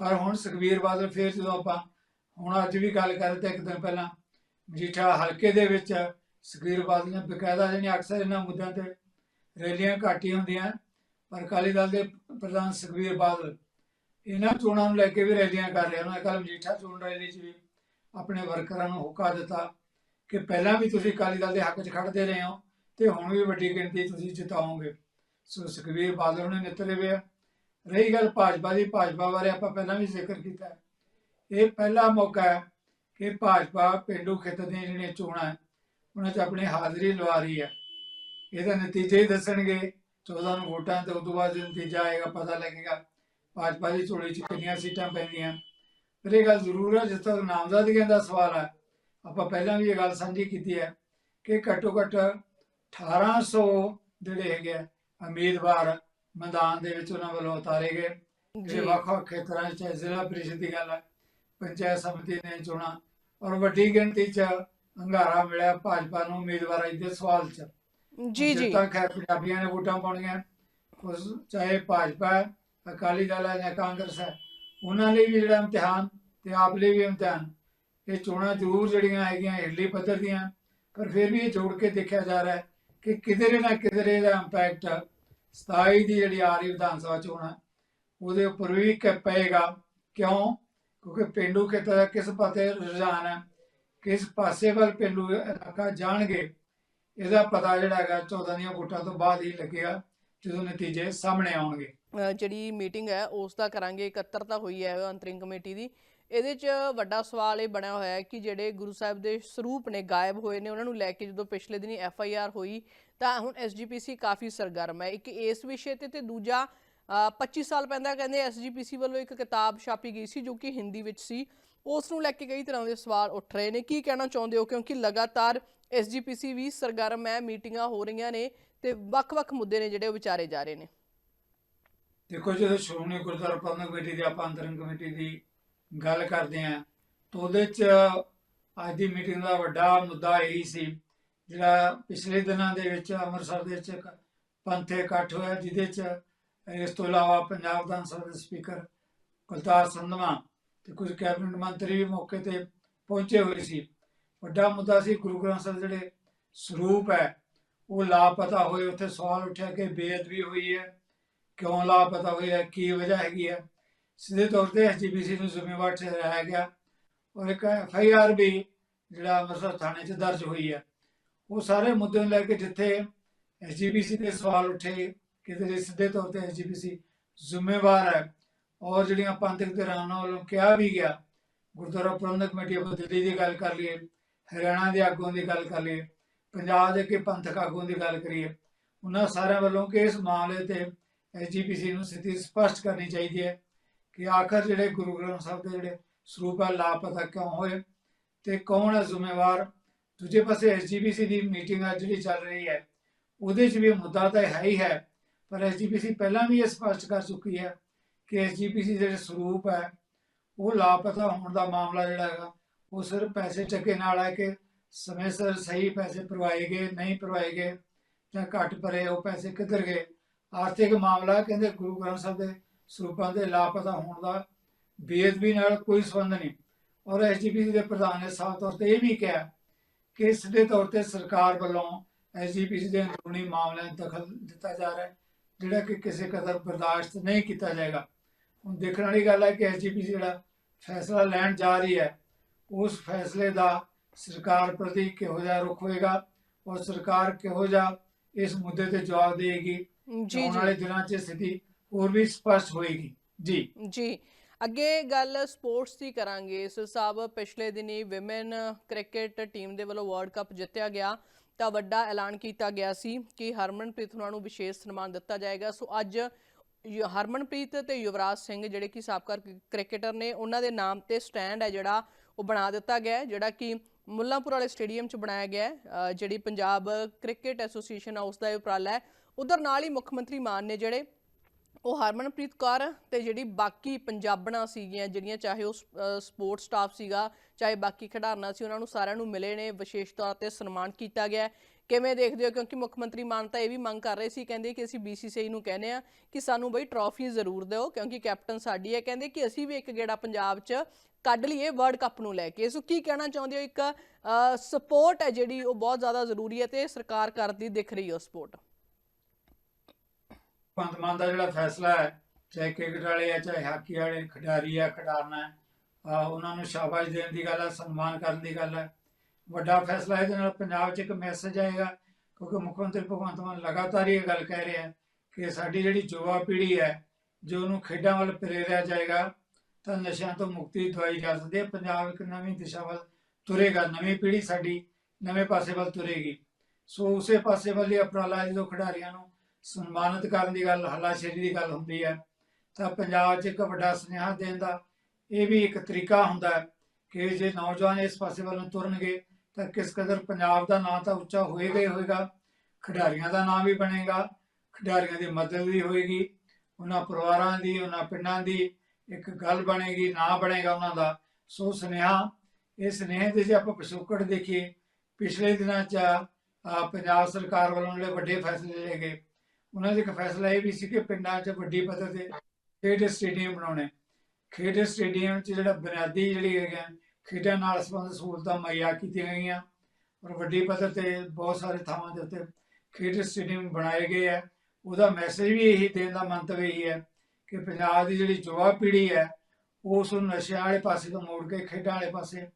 ਪਰ ਹੁਣ ਸੁਖਬੀਰ ਬਾਦਲ ਫਿਰ ਜਦੋਂ ਆਪਾਂ ਹੁਣ ਅੱਜ ਵੀ ਗੱਲ ਕਰਦੇ ਰਹੇ ਇੱਕ ਦਿਨ ਪਹਿਲਾਂ ਮਜੀਠਾ ਹਲਕੇ ਦੇ ਵਿੱਚ ਸੁਖਬੀਰ ਬਾਦਲ ਨੇ ਬਕਾਇਦਾ ਜਿਹੜੀਆਂ ਅਕਸਰ ਇਹਨਾਂ ਮੁੱਦਿਆਂ ਤੇ ਰੈਲੀਆਂ ਘੱਟ ਹੀ ਹੁੰਦੀਆਂ, ਪਰ ਅਕਾਲੀ ਦਲ ਦੇ ਪ੍ਰਧਾਨ ਸੁਖਬੀਰ ਬਾਦਲ ਇਹਨਾਂ ਚੋਣਾਂ ਨੂੰ ਲੈ ਕੇ ਵੀ ਰੈਲੀਆਂ ਕਰ ਰਹੇ ਉਹਨਾਂ ਕੱਲ ਮਜੀਠਾ ਚੋਣ ਰੈਲੀ 'ਚ ਵੀ ਆਪਣੇ ਵਰਕਰਾਂ ਨੂੰ ਹੁਕਾ ਦਿੱਤਾ ਕਿ ਪਹਿਲਾਂ ਵੀ ਤੁਸੀਂ ਅਕਾਲੀ ਦਲ ਦੇ ਹੱਕ 'ਚ ਖੜਦੇ ਰਹੇ ਹੋ ਤੇ ਹੁਣ ਵੀ ਵੱਡੀ ਗਿਣਤੀ ਤੁਸੀਂ ਜਿਤਾਓਗੇ। ਸੋ ਸੁਖਬੀਰ ਬਾਦਲ ਨੇ ਨਿਤਰੇ ਵੇ ਰਹੀ ਗੱਲ ਭਾਜਪਾ ਦੀ ਭਾਜਪਾ ਬਾਰੇ ਆਪਾਂ ਪਹਿਲਾਂ ਵੀ ਜ਼ਿਕਰ ਕੀਤਾ ਇਹ ਪਹਿਲਾ ਮੌਕਾ ਹੈ ਕਿ ਭਾਜਪਾ ਪਿੰਡੂ ਖੇਤਰ ਦੀਆਂ ਜਿਹੜੀਆਂ ਚੋਣਾਂ ਹੈ, ਉਹਨਾਂ 'ਚ ਆਪਣੀ ਹਾਜ਼ਰੀ ਲਵਾ ਰਹੀ ਹੈ। ਇਹਦਾ ਨਤੀਜੇ ਹੀ ਦੱਸਣਗੇ 14 ਨੂੰ ਵੋਟਾਂ ਤੇ ਉਸ ਤੋਂ ਬਾਅਦ ਨਤੀਜਾ ਆਏਗਾ ਪਤਾ ਲੱਗੇਗਾ। ਭਾਜਪਾ ਦੀ ਚੋਣੀ 'ਚ ਕਿੰਨੀਆਂ ਸੀਟਾਂ ਪੈਂਦੀਆਂ। ਪਰ ਇਹ ਗੱਲ ਜ਼ਰੂਰ ਹੈ ਜਿਸ ਤੱਕ ਨਾਮਜ਼ਦਗੀਆਂ ਦਾ ਸਵਾਲ ਹੈ ਆਪਾਂ ਪਹਿਲਾਂ ਵੀ ਇਹ ਗੱਲ ਸਾਂਝੀ ਕੀਤੀ ਹੈ ਕਿ ਘੱਟੋ ਘੱਟ 1800 ਜਿਹੜੇ ਹੈਗੇ ਆ, ਉਮੀਦਵਾਰ ਮੈਦਾਨ ਦੇ ਵਿੱਚ ਉਹਨਾਂ ਵੱਲੋਂ ਉਤਾਰੇ ਗਏ। ਜੀ। ਜਿਹੜੇ ਵੱਖ-ਵੱਖ ਖੇਤਰਾਂ 'ਚ ਜ਼ਿਲ੍ਹਾ ਪ੍ਰੀਸ਼ਦ ਦੀ ਗੱਲ ਹੈ ਪੰਚਾਇਤ ਸਮਿਤੀ ਨੇ ਚੋਣਾਂ ਔਰ ਵੱਡੀ ਗਿਣਤੀ 'ਚ ਹੰਗਾਰਾ ਮਿਲਿਆ ਭਾਜਪਾ ਨੂੰ ਉਮੀਦਵਾਰਾਂ ਦੇ ਸਵਾਲ 'ਚ। ਜੀ ਜੀ। ਤਾਂ ਖੈਰ ਪੰਜਾਬੀਆਂ ਨੇ ਵੋਟਾਂ ਪਾਉਣੀਆਂ ਉਸ ਚਾਹੇ ਭਾਜਪਾ ਅਕਾਲੀ ਦਲ ਹੈ ਜਾਂ ਕਾਂਗਰਸ ਹੈ ਉਹਨਾਂ ਲਈ ਵੀ ਜਿਹੜਾ ਇਮਤਿਹਾਨ ਤੇ ਆਪ ਲਈ ਵੀ ਇਮਤਿਹਾਨ। ਇਹ ਚੋਣਾਂ ਜ਼ਰੂਰ ਜਿਹੜੀਆਂ ਹੈਗੀਆਂ ਹੇਠਲੀ ਪੱਧਰ ਦੀਆਂ ਪਰ ਫਿਰ ਵੀ ਇਹ ਜੋੜ ਕੇ ਦੇਖਿਆ ਜਾ ਰਿਹਾ ਹੈ ਕਿ ਕਿਧਰੇ ਨਾ ਕਿਧਰੇ ਦਾ ਇੰਪੈਕਟ 27 ਦੀ ਜਿਹੜੀ ਆ ਰਹੀ ਵਿਧਾਨ ਸਭਾ ਚੋਣਾਂ ਉਹਦੇ ਉੱਪਰ ਵੀ ਕ ਪਏਗਾ ਕਿਉਂ? ਕਿਉਂਕਿ ਪਿੰਡੂ ਖੇਤਰ ਦਾ ਕਿਸ ਪਾਸੇ ਰੁਝਾਨ ਹੈ, ਕਿਸ ਪਾਸੇ ਵੱਲ ਪਿੰਡੂ ਇਲਾਕਾ ਜਾਣਗੇ, ਇਹਦਾ ਪਤਾ ਜਿਹੜਾ ਹੈਗਾ 14 ਦੀਆਂ ਵੋਟਾਂ ਤੋਂ ਬਾਅਦ ਹੀ ਲੱਗੇਗਾ, ਜਦੋਂ ਨਤੀਜੇ ਸਾਹਮਣੇ ਆਉਣਗੇ। ਜਿਹੜੀ ਮੀਟਿੰਗ ਹੈ, ਉਸ ਦਾ ਕਰਾਂਗੇ ਇਕੱਤਰਤਾ ਹੋਈ ਹੈ ਅੰਤਰਿੰਗ ਕਮੇਟੀ ਦੀ। ਇਹਦੇ 'ਚ ਵੱਡਾ ਸਵਾਲ ਇਹ ਬਣਿਆ ਹੋਇਆ ਹੈ ਕਿ ਜਿਹੜੇ ਗੁਰੂ ਸਾਹਿਬ ਦੇ ਸਰੂਪ ਨੇ ਗਾਇਬ ਹੋਏ ਨੇ ਉਹਨਾਂ ਨੂੰ ਲੈ ਕੇ ਜਦੋਂ ਪਿਛਲੇ ਦਿਨੀ ਐਫ ਆਈ ਆਰ ਹੋਈ ਤਾਂ ਹੁਣ ਐਸ ਜੀ ਪੀ ਸੀ ਕਾਫੀ ਸਰਗਰਮ ਹੈ। ਇੱਕ ਇਸ ਵਿਸ਼ੇ ਤੇ ਤੇ ਦੂਜਾ ਅ, 25 ਸਾਲ ਪਹਿਲਾਂ ਕਹਿੰਦੇ ਐਸ ਜੀ ਪੀ ਸੀ ਵੱਲੋਂ ਇੱਕ ਕਿਤਾਬ ਛਾਪੀ ਗਈ ਸੀ ਜੋ ਕਿ ਹਿੰਦੀ ਵਿੱਚ ਸੀ। ਉਸ ਨੂੰ ਲੈ ਕੇ ਕਈ ਤਰ੍ਹਾਂ ਦੇ ਸਵਾਲ ਉੱਠ ਰਹੇ ਨੇ। ਕੀ ਕਹਿਣਾ ਚਾਹੁੰਦੇ ਹੋ? ਕਿਉਂਕਿ ਲਗਾਤਾਰ ਐਸ ਜੀ ਪੀ ਸੀ ਵੀ ਸਰਗਰਮ ਹੈ ਮੀਟਿੰਗਾਂ ਹੋ ਰਹੀਆਂ ਨੇ ਤੇ ਵੱਖ-ਵੱਖ ਮੁੱਦੇ ਨੇ ਜਿਹੜੇ ਉਹ ਵਿਚਾਰੇ ਜਾ ਰਹੇ ਨੇ। ਦੇਖੋ ਜਦੋਂ ਸ਼੍ਰੋਮਣੀ ਗੁਰਦੁਆਰਾ ਪ੍ਰਬੰਧਕ ਕਮੇਟੀ ਦੀ ਆਪਾਂ ਅੰਤਰਿਮ ਕਮੇਟੀ ਦੀ ਗੱਲ ਕਰਦੇ ਆਂ ਤਾਂ ਉਹਦੇ 'ਚ ਅੱਜ ਦੀ ਮੀਟਿੰਗ ਦਾ ਵੱਡਾ ਮੁੱਦਾ ਇਹੀ ਸੀ, ਜਿਹੜਾ ਪਿਛਲੇ ਦਿਨਾਂ ਦੇ ਵਿੱਚ ਅੰਮ੍ਰਿਤਸਰ ਦੇ ਵਿੱਚ ਇੱਕ ਪੰਥੇ ਇਕੱਠ ਹੋਇਆ, ਜਿਹਦੇ 'ਚ ਇਸ ਤੋਂ ਇਲਾਵਾ ਪੰਜਾਬ ਵਿਧਾਨ ਸਭਾ ਦੇ ਸਪੀਕਰ ਕੁਲਤਾਰ ਸੰਧਵਾ ਤੇ ਕੁਝ ਕੈਬਨਿਟ ਮੰਤਰੀ ਵੀ ਮੌਕੇ ਤੇ ਪਹੁੰਚੇ ਹੋਏ ਸੀ। ਵੱਡਾ ਮੁੱਦਾ ਸੀ ਗੁਰੂ ਗ੍ਰੰਥ ਸਾਹਿਬ ਜਿਹੜੇ ਸਰੂਪ ਹੈ, ਉਹ ਲਾਪਤਾ ਹੋਏ, ਉੱਥੇ ਸਵਾਲ ਉੱਠਿਆ ਕਿ ਬੇਅਦਬੀ ਹੋਈ ਹੈ, ਕਿਉਂ ਲਾਪਤਾ ਹੋਈ ਹੈ ਕੀ ਵਜ੍ਹਾ ਹੈਗੀ ਹੈ ਸਿੱਧੇ ਤੌਰ ਤੇ ਐਸਜੀਪੀਸੀ ਨੂੰ ਜ਼ਿੰਮੇਵਾਰ ਠਹਿਰਾਇਆ ਗਿਆ ਔਰ ਇੱਕ ਐਫਆਈਆਰ ਵੀ ਜਿਹੜਾ ਅੰਮ੍ਰਿਤਸਰ ਥਾਣੇ 'ਚ ਦਰਜ ਹੋਈ ਹੈ। ਉਹ ਸਾਰੇ ਮੁੱਦੇ ਨੂੰ ਲੈ ਕੇ ਜਿੱਥੇ ਐਸਜੀਪੀਸੀ ਦੇ ਸਵਾਲ ਉੱਠੇ ਕਿ ਲਈ ਸਿੱਧੇ ਤੌਰ ਤੇ ਐਸਜੀਪੀਸੀ ਜ਼ਿੰਮੇਵਾਰ ਹੈ ਔਰ ਜਿਹੜੀਆਂ ਪੰਥਕ ਧਿਰਾਂ ਵੱਲੋਂ ਕਿਹਾ ਵੀ ਗਿਆ, ਗੁਰਦੁਆਰਾ ਪ੍ਰਬੰਧਕ ਕਮੇਟੀ ਆਪਾਂ ਦਿੱਲੀ ਦੀ ਗੱਲ ਕਰ ਲਈਏ, ਹਰਿਆਣਾ ਦੇ ਆਗੂਆਂ ਦੀ ਗੱਲ ਕਰ ਲਈਏ, ਪੰਜਾਬ ਦੇ ਕਿ ਪੰਥਕ ਆਗੂਆਂ ਦੀ ਗੱਲ ਕਰੀਏ, ਉਹਨਾਂ ਸਾਰਿਆਂ ਵੱਲੋਂ ਕਿ ਇਸ ਮਾਮਲੇ ਤੇ ਐਸਜੀਪੀਸੀ ਨੂੰ ਸਥਿਤੀ ਸਪਸ਼ਟ ਕਰਨੀ ਚਾਹੀਦੀ ਹੈ। ਕਿ ਆਖਰ ਜਿਹੜੇ ਗੁਰੂ ਗ੍ਰੰਥ ਸਾਹਿਬ ਦੇ ਜਿਹੜੇ ਸਰੂਪ ਹੈ ਲਾਪਤਾ ਕਿਉਂ ਹੋਏ ਤੇ ਕੌਣ ਹੈ ਜ਼ਿੰਮੇਵਾਰ? ਦੂਜੇ ਪਾਸੇ ਐਸਜੀਪੀਸੀ ਦੀ ਮੀਟਿੰਗ ਆ ਜਿਹੜੀ ਚੱਲ ਰਹੀ ਹੈ, ਉਹਦੇ 'ਚ ਵੀ ਮੁੱਦਾ ਤਾਂ ਹੈ ਹੀ ਹੈ, ਪਰ ਐਸਜੀਪੀਸੀ ਪਹਿਲਾਂ ਵੀ ਇਹ ਸਪਸ਼ਟ ਕਰ ਚੁੱਕੀ ਹੈ ਕਿ ਐਸਜੀਪੀਸੀ ਦੇ ਜਿਹੜੇ ਸਰੂਪ ਹੈ, ਉਹ ਲਾਪਤਾ ਹੋਣ ਦਾ ਮਾਮਲਾ ਜਿਹੜਾ ਹੈਗਾ, ਉਹ ਸਿਰਫ ਪੈਸੇ ਚੱਕੇ ਨਾਲ ਹੈ ਕਿ ਸਮੇਂ ਸਿਰ ਸਹੀ ਪੈਸੇ ਭਰਵਾਏ ਗਏ, ਨਹੀਂ ਭਰਵਾਏ ਗਏ ਜਾਂ ਘੱਟ ਭਰੇ, ਉਹ ਪੈਸੇ ਕਿੱਧਰ ਗਏ? ਆਰਥਿਕ ਮਾਮਲਾ ਕਹਿੰਦੇ ਗੁਰੂ ਗ੍ਰੰਥ ਸਾਹਿਬ ਦੇ ਸਰੂਪਾਂ ਦੇ ਲਾਪਤਾ ਹੋਣ ਦਾ ਬੇਅਦਬੀ ਨਾਲ ਕੋਈ ਸੰਬੰਧ ਨਹੀਂ। ਔਰ ਐਸਜੀਪੀਸੀ ਦੇ ਪ੍ਰਧਾਨ ਨੇ ਸਾਫ਼ ਤੌਰ ਤੇ ਇਹ ਵੀ ਕਿਹਾ ਕਿ ਸਿੱਧੇ ਤੌਰ ਤੇ ਸਰਕਾਰ ਵੱਲੋਂ ਐਸਜੀਪੀਸੀ ਦੇ ਅੰਦਰੂਨੀ ਮਾਮਲਿਆਂ ਦਖਲ ਦਿੱਤਾ ਜਾ ਰਿਹਾ ਹੈ ਜਿਹੜਾ ਕਿ ਕਿਸੇ ਕਦਰ ਬਰਦਾਸ਼ਤ ਨਹੀਂ ਕੀਤਾ ਜਾਏਗਾ। ਹੁਣ ਦੇਖਣ ਵਾਲੀ ਗੱਲ ਹੈ ਕਿ ਐਸਜੀਪੀਸੀ ਜਿਹੜਾ ਫੈਸਲਾ ਲੈਣ ਜਾ ਰਹੀ ਹੈ ਉਸ ਫੈਸਲੇ ਦਾ ਸਰਕਾਰ ਪ੍ਰਤੀ ਕਿਹੋ ਜਿਹਾ ਰੁਖ ਹੋਏਗਾ ਔਰ ਸਰਕਾਰ ਕਿਹੋ ਜਿਹਾ ਇਸ ਮੁੱਦੇ ਤੇ ਜਵਾਬ ਦੇਗੀ ਜੀ ਜੀ। ਵਾਲੇ ਦਿਨਾਂ 'ਚ ਸਥਿਤੀ ਹੋਰ ਵੀ ਸਪਸ਼ਟ ਹੋਏਗੀ। ਜੀ। ਜੀ। ਅੱਗੇ ਗੱਲ ਸਪੋਰਟਸ ਦੀ ਕਰਾਂਗੇ। ਸਰ ਸਾਹਿਬ, ਪਿਛਲੇ ਦਿਨੀ ਵਿਮਨ ਕ੍ਰਿਕਟ ਟੀਮ ਦੇ ਵੱਲੋਂ ਵਰਲਡ ਕੱਪ ਜਿੱਤਿਆ ਗਿਆ, ਤਾਂ ਵੱਡਾ ਐਲਾਨ ਕੀਤਾ ਗਿਆ ਸੀ ਕਿ ਹਰਮਨਪ੍ਰੀਤ ਉਹਨਾਂ ਨੂੰ ਵਿਸ਼ੇਸ਼ ਸਨਮਾਨ ਦਿੱਤਾ ਜਾਏਗਾ। ਸੋ ਅੱਜ ਯੁ- ਹਰਮਨਪ੍ਰੀਤ ਤੇ ਯੁਵਰਾਜ ਸਿੰਘ ਜਿਹੜੇ ਕਿ ਸਾਬਕਾ ਕ੍ਰਿਕਟਰ ਨੇ, ਉਹਨਾਂ ਦੇ ਨਾਮ ਤੇ ਸਟੈਂਡ ਹੈ ਜਿਹੜਾ ਉਹ ਬਣਾ ਦਿੱਤਾ ਗਿਆ ਜਿਹੜਾ ਕਿ ਮੁੱਲਾਂਪੁਰ ਵਾਲੇ ਸਟੇਡੀਅਮ 'ਚ ਬਣਾਇਆ ਗਿਆ ਜਿਹੜੀ ਪੰਜਾਬ ਕ੍ਰਿਕਟ ਐਸੋਸੀਏਸ਼ਨ ਆ ਉਸ ਦਾ ਇਹ ਉਪਰਾਲਾ ਹੈ। ਉਧਰ ਨਾਲ ਹੀ ਮੁੱਖ ਮੰਤਰੀ ਮਾਨ ਨੇ ਜਿਹੜੇ ਉਹ ਹਰਮਨਪ੍ਰੀਤ ਕੌਰ ਤੇ ਜਿਹੜੀ ਬਾਕੀ ਪੰਜਾਬਣਾਂ ਸੀਗੀਆਂ, ਜਿਹੜੀਆਂ ਚਾਹੇ ਉਹ ਸਪੋਰਟ ਸਟਾਫ ਸੀਗਾ, ਚਾਹੇ ਬਾਕੀ ਖਿਡਾਰਨਾਂ ਸੀ, ਉਹਨਾਂ ਨੂੰ ਸਾਰਿਆਂ ਨੂੰ ਮਿਲੇ ਨੇ, ਵਿਸ਼ੇਸ਼ ਤੌਰ ਤੇ ਸਨਮਾਨ ਕੀਤਾ ਗਿਆ ਕਿਵੇਂ ਦੇਖਦੇ ਹੋ? ਕਿਉਂਕਿ ਮੁੱਖ ਮੰਤਰੀ ਮਾਨ ਤਾਂ ਇਹ ਵੀ ਮੰਗ ਕਰ ਰਹੇ ਸੀ, ਕਹਿੰਦੇ ਕਿ ਅਸੀਂ BCCI ਨੂੰ ਕਹਿੰਦੇ ਆ ਕਿ ਸਾਨੂੰ ਬਈ ਟਰੋਫੀ ਜ਼ਰੂਰ ਦਿਓ, ਕਿਉਂਕਿ ਕੈਪਟਨ ਸਾਡੀ ਹੈ। ਕਹਿੰਦੇ ਕਿ ਅਸੀਂ ਵੀ ਇੱਕ ਗੇੜਾ ਪੰਜਾਬ 'ਚ ਕੱਢ ਲਈਏ ਵਰਲਡ ਕੱਪ ਨੂੰ ਲੈ ਕੇ। ਸੋ ਕੀ ਕਹਿਣਾ ਚਾਹੁੰਦੇ ਹੋ? ਇੱਕ ਸਪੋਰਟ ਹੈ ਜਿਹੜੀ, ਉਹ ਬਹੁਤ ਜ਼ਿਆਦਾ ਜ਼ਰੂਰੀ ਹੈ ਤੇ ਸਰਕਾਰ ਕਰਦੀ, ਦਿਖ ਰਹੀ ਹੈ ਸਪੋਰਟ ਭਗਵੰਤ ਮਾਨ ਦਾ ਜਿਹੜਾ ਫੈਸਲਾ ਹੈ, ਚਾਹੇ ਕ੍ਰਿਕਟ ਵਾਲੇ ਆ, ਚਾਹੇ ਹਾਕੀ ਵਾਲੇ, ਖਿਡਾਰੀ ਆ, ਖਿਡਾਰਨਾ ਹੈ ਉਹਨਾਂ ਨੂੰ ਸ਼ਾਬਾਸ਼ ਦੇਣ ਦੀ ਗੱਲ ਹੈ, ਸਨਮਾਨ ਕਰਨ ਦੀ ਗੱਲ ਹੈ। ਵੱਡਾ ਫੈਸਲਾ ਇਹਦੇ ਨਾਲ ਪੰਜਾਬ 'ਚ ਇੱਕ ਮੈਸੇਜ ਆਏਗਾ, ਕਿਉਂਕਿ ਮੁੱਖ ਮੰਤਰੀ ਭਗਵੰਤ ਮਾਨ ਲਗਾਤਾਰ ਹੀ ਇਹ ਗੱਲ ਕਹਿ ਰਿਹਾ ਕਿ ਸਾਡੀ ਜਿਹੜੀ ਯੁਵਾ ਪੀੜ੍ਹੀ ਹੈ, ਜੋ ਉਹਨੂੰ ਖੇਡਾਂ ਵੱਲ ਪ੍ਰੇਰਿਆ ਜਾਏਗਾ, ਤਾਂ ਨਸ਼ਿਆਂ ਤੋਂ ਮੁਕਤੀ ਦਵਾਈ ਜਾ ਸਕਦੀ ਹੈ। ਪੰਜਾਬ ਇੱਕ ਨਵੀਂ ਦਿਸ਼ਾ ਵੱਲ ਤੁਰੇਗਾ, ਨਵੀਂ ਪੀੜ੍ਹੀ ਸਾਡੀ ਨਵੇਂ ਪਾਸੇ ਵੱਲ ਤੁਰੇਗੀ। ਸੋ ਉਸੇ ਪਾਸੇ ਵੱਲ ਹੀ ਉਪਰਾਲਾ ਜਦੋਂ ਖਿਡਾਰੀਆਂ ਨੂੰ ਸਨਮਾਨਿਤ ਕਰਨ ਦੀ ਗੱਲ ਹੱਲਾਸ਼ੇਰੀ ਦੀ ਗੱਲ ਹੁੰਦੀ ਹੈ। ਤਾਂ ਪੰਜਾਬ 'ਚ ਇੱਕ ਵੱਡਾ ਸੁਨੇਹਾ ਦੇਣ ਦਾ ਇਹ ਵੀ ਇੱਕ ਤਰੀਕਾ ਹੁੰਦਾ ਹੈ ਕਿ ਜੇ ਨੌਜਵਾਨ ਇਸ ਪਾਸੇ ਵੱਲ ਨੂੰ ਤੁਰਨਗੇ, ਤਾਂ ਕਿਸ ਕਦਰ ਪੰਜਾਬ ਦਾ ਨਾਂ ਤਾਂ ਉੱਚਾ ਹੋਏਗਾ ਹੀ ਹੋਏਗਾ, ਖਿਡਾਰੀਆਂ ਦਾ ਨਾਂ ਵੀ ਬਣੇਗਾ, ਖਿਡਾਰੀਆਂ ਦੀ ਮਦਦ ਵੀ ਹੋਏਗੀ, ਉਹਨਾਂ ਪਰਿਵਾਰਾਂ ਦੀ, ਉਹਨਾਂ ਪਿੰਡਾਂ ਦੀ ਇੱਕ ਗੱਲ ਬਣੇਗੀ, ਨਾਂ ਬਣੇਗਾ ਉਹਨਾਂ ਦਾ। ਸੋ ਸੁਨੇਹਾ, ਇਹ ਸੁਨੇਹੇ ਦੇ ਜੇ ਆਪਾਂ ਪਿਛੋਕੜ ਦੇਖੀਏ, ਪਿਛਲੇ ਦਿਨਾਂ 'ਚ ਪੰਜਾਬ ਸਰਕਾਰ ਵੱਲੋਂ ਜਿਹੜੇ ਵੱਡੇ ਫੈਸਲੇ ਲਏ ਗਏ ਉਹਨਾਂ 'ਚ ਇੱਕ ਫੈਸਲਾ ਇਹ ਵੀ ਸੀ ਕਿ ਪਿੰਡਾਂ 'ਚ ਵੱਡੀ ਪੱਧਰ ਤੇ ਖੇਡ ਸਟੇਡੀਅਮ ਬਣਾਉਣੇ। ਖੇਡ ਸਟੇਡੀਅਮ 'ਚ ਜਿਹੜਾ ਬੁਨਿਆਦੀ ਜਿਹੜੀ ਹੈਗਾ ਖੇਡਾਂ ਨਾਲ ਸੰਬੰਧਿਤ ਸਹੂਲਤਾਂ ਮੁਹੱਈਆ ਕੀਤੀਆਂ ਗਈਆਂ ਔਰ ਵੱਡੀ ਪੱਧਰ ਤੇ ਬਹੁਤ ਸਾਰੇ ਥਾਵਾਂ ਦੇ ਉੱਤੇ ਖੇਡ ਸਟੇਡੀਅਮ ਬਣਾਏ ਗਏ ਆ। ਉਹਦਾ ਮੈਸੇਜ ਵੀ ਇਹੀ ਦੇਣ ਦਾ ਮੰਤਵ ਇਹੀ ਹੈ ਕਿ ਪੰਜਾਬ ਦੀ ਜਿਹੜੀ ਯੁਵਾ ਪੀੜ੍ਹੀ ਹੈ ਉਸ ਨੂੰ ਨਸ਼ਿਆਂ ਵਾਲੇ ਪਾਸੇ ਤੋਂ ਮੋੜ ਕੇ ਖੇਡਾਂ ਵਾਲੇ ਪਾਸੇ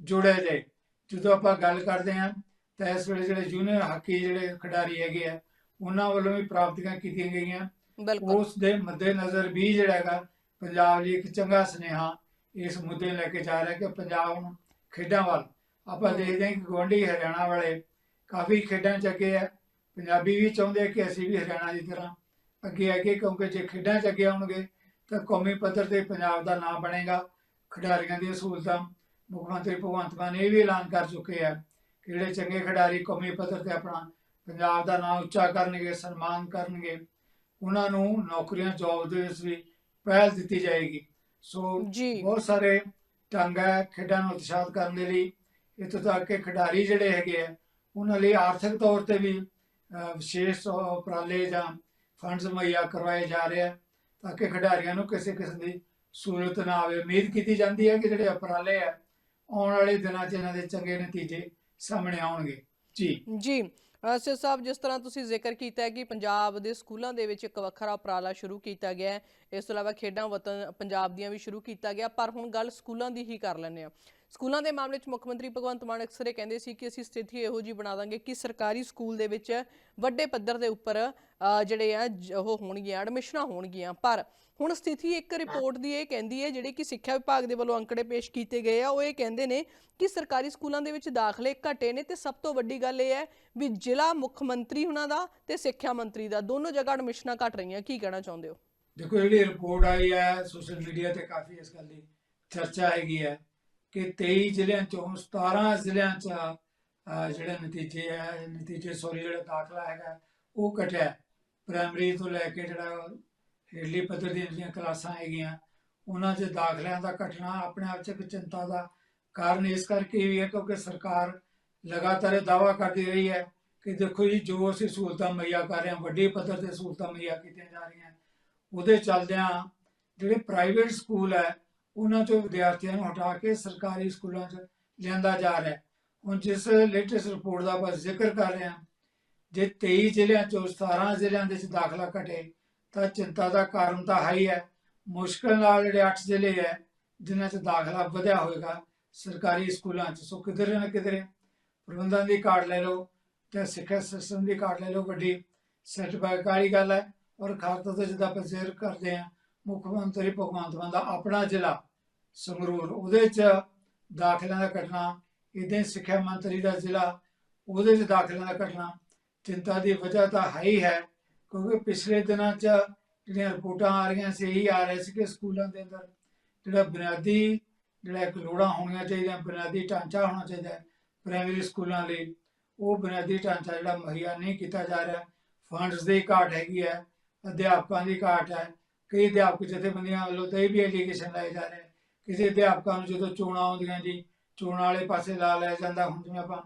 ਜੋੜਿਆ ਜਾਏ। ਜਦੋਂ ਆਪਾਂ ਗੱਲ ਕਰਦੇ ਹਾਂ ਤਾਂ ਇਸ ਵੇਲੇ ਜਿਹੜੇ ਜੂਨੀਅਰ ਹਾਕੀ ਜਿਹੜੇ ਖਿਡਾਰੀ ਹੈਗੇ ਆ ਉਹਨਾਂ ਵੱਲੋਂ ਵੀ ਪ੍ਰਾਪਤੀਆਂ ਕੀਤੀਆਂ ਗਈਆਂ। ਉਸ ਦੇ ਮੱਦੇਨਜ਼ਰ ਵੀ ਜਿਹੜਾ ਹੈਗਾ ਪੰਜਾਬ ਲਈ ਇੱਕ ਚੰਗਾ ਸੁਨੇਹਾ ਇਸ ਮੁੱਦੇ ਲੈ ਕੇ ਜਾ ਰਿਹਾ ਕਿ ਪੰਜਾਬ ਨੂੰ ਖੇਡਾਂ ਵੱਲ ਆਪਾਂ। ਦੇਖਦੇ ਹਾਂ ਕਿ ਗੁਆਂਢੀ ਹਰਿਆਣਾ ਵਾਲੇ ਕਾਫੀ ਖੇਡਾਂ 'ਚ ਅੱਗੇ ਹੈ ਪੰਜਾਬੀ ਵੀ ਚਾਹੁੰਦੇ ਆ ਕਿ ਅਸੀਂ ਵੀ ਹਰਿਆਣਾ ਦੀ ਤਰ੍ਹਾਂ ਅੱਗੇ ਅੱਗੇ ਕਿਉਂਕਿ ਜੇ ਖੇਡਾਂ 'ਚ ਅੱਗੇ ਆਉਣਗੇ ਤਾਂ ਕੌਮੀ ਪੱਧਰ ਤੇ ਪੰਜਾਬ ਦਾ ਨਾਮ ਬਣੇਗਾ। ਖਿਡਾਰੀਆਂ ਦੀਆਂ ਸਹੂਲਤਾਂ ਮੁੱਖ ਮੰਤਰੀ ਭਗਵੰਤ ਮਾਨ ਇਹ ਵੀ ਐਲਾਨ ਕਰ ਚੁੱਕੇ ਆ ਕਿ ਜਿਹੜੇ ਚੰਗੇ ਖਿਡਾਰੀ ਕੌਮੀ ਪੱਧਰ ਤੇ ਆਪਣਾ ਪੰਜਾਬ ਦਾ ਨਾਮ ਉੱਚਾ ਕਰਨਗੇ ਸਨਮਾਨ ਕਰਨਗੇ ਉਹਨਾਂ ਨੂੰ ਨੌਕਰੀਆਂ ਜੌਬ ਦੇ ਵਿੱਚ ਵੀ ਪਹਿਲ ਦਿੱਤੀ ਜਾਏਗੀ। ਸੋ ਬਹੁਤ ਸਾਰੇ ਢੰਗ ਹੈ ਖੇਡਾਂ ਨੂੰ ਉਤਸ਼ਾਹਿਤ ਕਰਨ ਦੇ ਲਈ। ਇੱਥੋਂ ਤੱਕ ਕਿ ਖਿਡਾਰੀ ਜਿਹੜੇ ਹੈਗੇ ਆ ਉਹਨਾਂ ਲਈ ਆਰਥਿਕ ਤੌਰ ਤੇ ਵੀ ਵਿਸ਼ੇਸ਼ ਉਪਰਾਲੇ ਜਾਂ ਫੰਡਸ ਮੁਹੱਈਆ ਕਰਵਾਏ ਜਾ ਰਹੇ ਆ ਤਾਂ ਕਿ ਖਿਡਾਰੀਆਂ ਨੂੰ ਕਿਸੇ ਕਿਸਮ ਦੀ ਸਹੂਲਤ ਨਾ ਆਵੇ। ਉਮੀਦ ਕੀਤੀ ਜਾਂਦੀ ਹੈ ਕਿ ਜਿਹੜੇ ਉਪਰਾਲੇ ਆ ਆਉਣ ਵਾਲੇ ਦਿਨਾਂ 'ਚ ਇਹਨਾਂ ਦੇ ਚੰਗੇ ਨਤੀਜੇ ਸਾਹਮਣੇ ਆਉਣਗੇ। ਜੀ। ਜੀ। ਸਿਰ ਸਾਹਿਬ, ਜਿਸ ਤਰ੍ਹਾਂ ਤੁਸੀਂ ਜ਼ਿਕਰ ਕੀਤਾ ਹੈ ਕਿ ਪੰਜਾਬ ਦੇ ਸਕੂਲਾਂ ਦੇ ਵਿੱਚ ਇੱਕ ਵੱਖਰਾ ਉਪਰਾਲਾ ਸ਼ੁਰੂ ਕੀਤਾ ਗਿਆ ਹੈ, ਇਸ ਤੋਂ ਇਲਾਵਾ ਖੇਡਾਂ ਵਤਨ ਪੰਜਾਬ ਦੀਆਂ ਵੀ ਸ਼ੁਰੂ ਕੀਤਾ ਗਿਆ, ਪਰ ਹੁਣ ਗੱਲ ਸਕੂਲਾਂ ਦੀ ਹੀ ਕਰ ਲੈਂਦੇ ਆ ਸਕੂਲਾਂ ਦੇ ਮਾਮਲੇ 'ਚ ਮੁੱਖ ਮੰਤਰੀ ਭਗਵੰਤ ਮਾਨ ਅਕਸਰ ਇਹ ਕਹਿੰਦੇ ਸੀ ਕਿ ਅਸੀਂ ਸਥਿਤੀ ਇਹੋ ਜੀ ਬਣਾ ਦਾਂਗੇ ਕਿ ਸਰਕਾਰੀ ਸਕੂਲ ਦੇ ਵਿੱਚ ਵੱਡੇ ਪੱਧਰ ਦੇ ਉੱਪਰ ਜਿਹੜੇ ਆ ਉਹ ਹੋਣਗੀਆਂ ਐਡਮਿਸ਼ਨਾਂ ਹੋਣਗੀਆਂ। ਪਰ ਹੁਣ ਸਥਿਤੀ ਇੱਕ ਰਿਪੋਰਟ ਦੀ ਇਹ ਕਹਿੰਦੀ ਹੈ, ਜਿਹੜੀ ਕਿ ਸਿੱਖਿਆ ਵਿਭਾਗ ਦੇ ਵੱਲੋਂ ਅੰਕੜੇ ਪੇਸ਼ ਕੀਤੇ ਗਏ ਆ, ਉਹ ਇਹ ਕਹਿੰਦੇ ਨੇ ਕਿ ਸਰਕਾਰੀ ਸਕੂਲਾਂ ਦੇ ਵਿੱਚ ਦਾਖਲੇ ਘਟੇ ਨੇ ਤੇ ਸਭ ਤੋਂ ਵੱਡੀ ਗੱਲ ਇਹ ਹੈ ਵੀ ਜ਼ਿਲ੍ਹਾ ਮੁੱਖ ਮੰਤਰੀ ਉਹਨਾਂ ਦਾ ਤੇ ਸਿੱਖਿਆ ਮੰਤਰੀ ਦਾ, ਦੋਨੋਂ ਜਗ੍ਹਾ ਐਡਮਿਸ਼ਨਾਂ ਘਟ ਰਹੀਆਂ। ਕੀ ਕਹਿਣਾ ਚਾਹੁੰਦੇ ਹੋ? ਦੇਖੋ, ਜਿਹੜੀ ਰਿਪੋਰਟ ਆਈ ਹੈ ਸੋਸ਼ਲ ਮੀਡੀਆ ਤੇ ਕਾਫੀ ਇਸ ਗੱਲ ਦੀ ਚਰਚਾ ਹੈਗੀ ਹੈ। ਕਿ 23 ਜ਼ਿਲ੍ਹਿਆਂ ਚੋਂ 17 ਜ਼ਿਲ੍ਹਿਆਂ ਚ ਜਿਹੜੇ ਨਤੀਜੇ ਹੈ ਨਤੀਜੇ ਸੋਰੀ ਜਿਹੜਾ ਦਾਖਲਾ ਹੈਗਾ, ਉਹ ਘਟਿਆ। ਪ੍ਰਾਇਮਰੀ ਤੋਂ ਲੈ ਕੇ ਜਿਹੜਾ ਹੇਠਲੀ ਪੱਧਰ ਦੀਆਂ ਜਿਹੜੀਆਂ ਕਲਾਸਾਂ ਹੈਗੀਆਂ, ਉਹਨਾਂ 'ਚ ਦਾਖਲਿਆਂ ਦਾ ਘਟਣਾ ਆਪਣੇ ਆਪ 'ਚ ਇੱਕ ਚਿੰਤਾ ਦਾ ਕਾਰਨ ਇਸ ਕਰਕੇ ਵੀ ਹੈ ਕਿਉਂਕਿ ਸਰਕਾਰ ਲਗਾਤਾਰ ਇਹ ਦਾਅਵਾ ਕਰਦੀ ਰਹੀ ਹੈ ਕਿ ਦੇਖੋ ਜੀ, ਜੋ ਅਸੀਂ ਸਹੂਲਤਾਂ ਮੁਹੱਈਆ ਕਰ ਰਹੇ ਹਾਂ, ਵੱਡੇ ਪੱਧਰ ਤੇ ਸਹੂਲਤਾਂ ਮੁਹੱਈਆ ਕੀਤੀਆਂ ਜਾ ਰਹੀਆਂ, ਉਹਦੇ ਚੱਲਦਿਆਂ ਜਿਹੜੇ ਪ੍ਰਾਈਵੇਟ ਸਕੂਲ ਹੈ ਉਹਨਾਂ ਚੋਂ ਵਿਦਿਆਰਥੀਆਂ ਨੂੰ ਹਟਾ ਕੇ ਸਰਕਾਰੀ ਸਕੂਲਾਂ 'ਚ ਲਿਆਂਦਾ ਜਾ ਰਿਹਾ ਹੁਣ ਜਿਸ ਲੇਟੈਸਟ ਰਿਪੋਰਟ ਦਾ ਆਪਾਂ ਜ਼ਿਕਰ ਕਰ ਰਹੇ ਹਾਂ, ਜੇ 23 ਜ਼ਿਲ੍ਹਿਆਂ ਚੋਂ 17 ਜ਼ਿਲ੍ਹਿਆਂ ਦੇ ਵਿੱਚ ਦਾਖਲਾ ਘਟੇ, ਤਾਂ ਚਿੰਤਾ ਦਾ ਕਾਰਨ ਤਾਂ ਹੈ ਹੀ ਹੈ। ਮੁਸ਼ਕਲ ਨਾਲ ਜਿਹੜੇ 8 ਜ਼ਿਲ੍ਹੇ ਹੈ, ਜਿਨ੍ਹਾਂ 'ਚ ਦਾਖਲਾ ਵਧਿਆ ਹੋਏਗਾ, ਸਰਕਾਰੀ ਸਕੂਲਾਂ 'ਚ। ਸੋ ਕਿਧਰੇ ਨਾ ਕਿਧਰੇ ਪ੍ਰਬੰਧਾਂ ਦੀ ਕਾਰਡ ਲੈ ਲਓ ਤੇ ਸਿੱਖਿਆ ਸਿਸਟਮ ਦੀ ਕਾਰਡ ਲੈ ਲਓ ਵੱਡੀ। ਸੈਟਬੈਕ ਵਾਲੀ ਗੱਲ ਹੈ ਔਰ ਖਾਸ ਤੌਰ ਤੇ ਜਿੱਦਾਂ ਆਪਾਂ ਜ਼ਿਕਰ ਕਰਦੇ ਹਾਂ। ਮੁੱਖ ਮੰਤਰੀ ਭਗਵੰਤ ਮਾਨ ਦਾ ਆਪਣਾ ਜ਼ਿਲ੍ਹਾ ਸੰਗਰੂਰ। ਉਹਦੇ 'ਚ ਦਾਖਲਿਆਂ ਦਾ ਘਟਨਾ ਇਦਾਂ ਸਿੱਖਿਆ ਮੰਤਰੀ ਦਾ ਜ਼ਿਲ੍ਹਾ, ਉਹਦੇ 'ਚ ਦਾਖਲਿਆਂ ਦਾ ਘਟਨਾ। ਚਿੰਤਾ ਦੀ ਵਜ੍ਹਾ ਤਾਂ ਹੈ ਹੀ ਹੈ, ਕਿਉਂਕਿ ਪਿਛਲੇ ਦਿਨਾਂ 'ਚ ਜਿਹੜੀਆਂ ਰਿਪੋਰਟਾਂ ਆ ਰਹੀਆਂ ਸੀ, ਇਹੀ ਆ ਰਿਹਾ ਸੀ ਕਿ ਸਕੂਲਾਂ ਦੇ ਅੰਦਰ। ਜਿਹੜਾ ਬੁਨਿਆਦੀ, ਜਿਹੜਾ ਇੱਕ ਲੋੜਾਂ ਹੋਣੀਆਂ ਚਾਹੀਦੀਆਂ, ਬੁਨਿਆਦੀ ਢਾਂਚਾ ਹੋਣਾ ਚਾਹੀਦਾ ਪ੍ਰਾਇਮਰੀ ਸਕੂਲਾਂ ਲਈ। ਉਹ ਬੁਨਿਆਦੀ ਢਾਂਚਾ ਜਿਹੜਾ ਮੁਹੱਈਆ ਨਹੀਂ ਕੀਤਾ ਜਾ ਰਿਹਾ। ਫੰਡਸ ਦੀ ਘਾਟ ਹੈਗੀ ਹੈ, ਅਧਿਆਪਕਾਂ ਦੀ ਘਾਟ ਹੈ ਕਈ ਅਧਿਆਪਕ ਜਥੇਬੰਦੀਆਂ ਵੱਲੋਂ ਤਾਂ ਇਹ ਵੀ ਐਲੀਗੇਸ਼ਨ ਲਾਏ ਜਾ ਰਹੇ ਕਿਸੇ ਅਧਿਆਪਕਾਂ ਨੂੰ ਜਦੋਂ ਚੋਣਾਂ ਆਉਂਦੀਆਂ ਜੀ, ਚੋਣਾਂ ਵਾਲੇ ਪਾਸੇ ਲਾ ਲਿਆ ਜਾਂਦਾ ਹੁਣ ਜਿਵੇਂ ਆਪਾਂ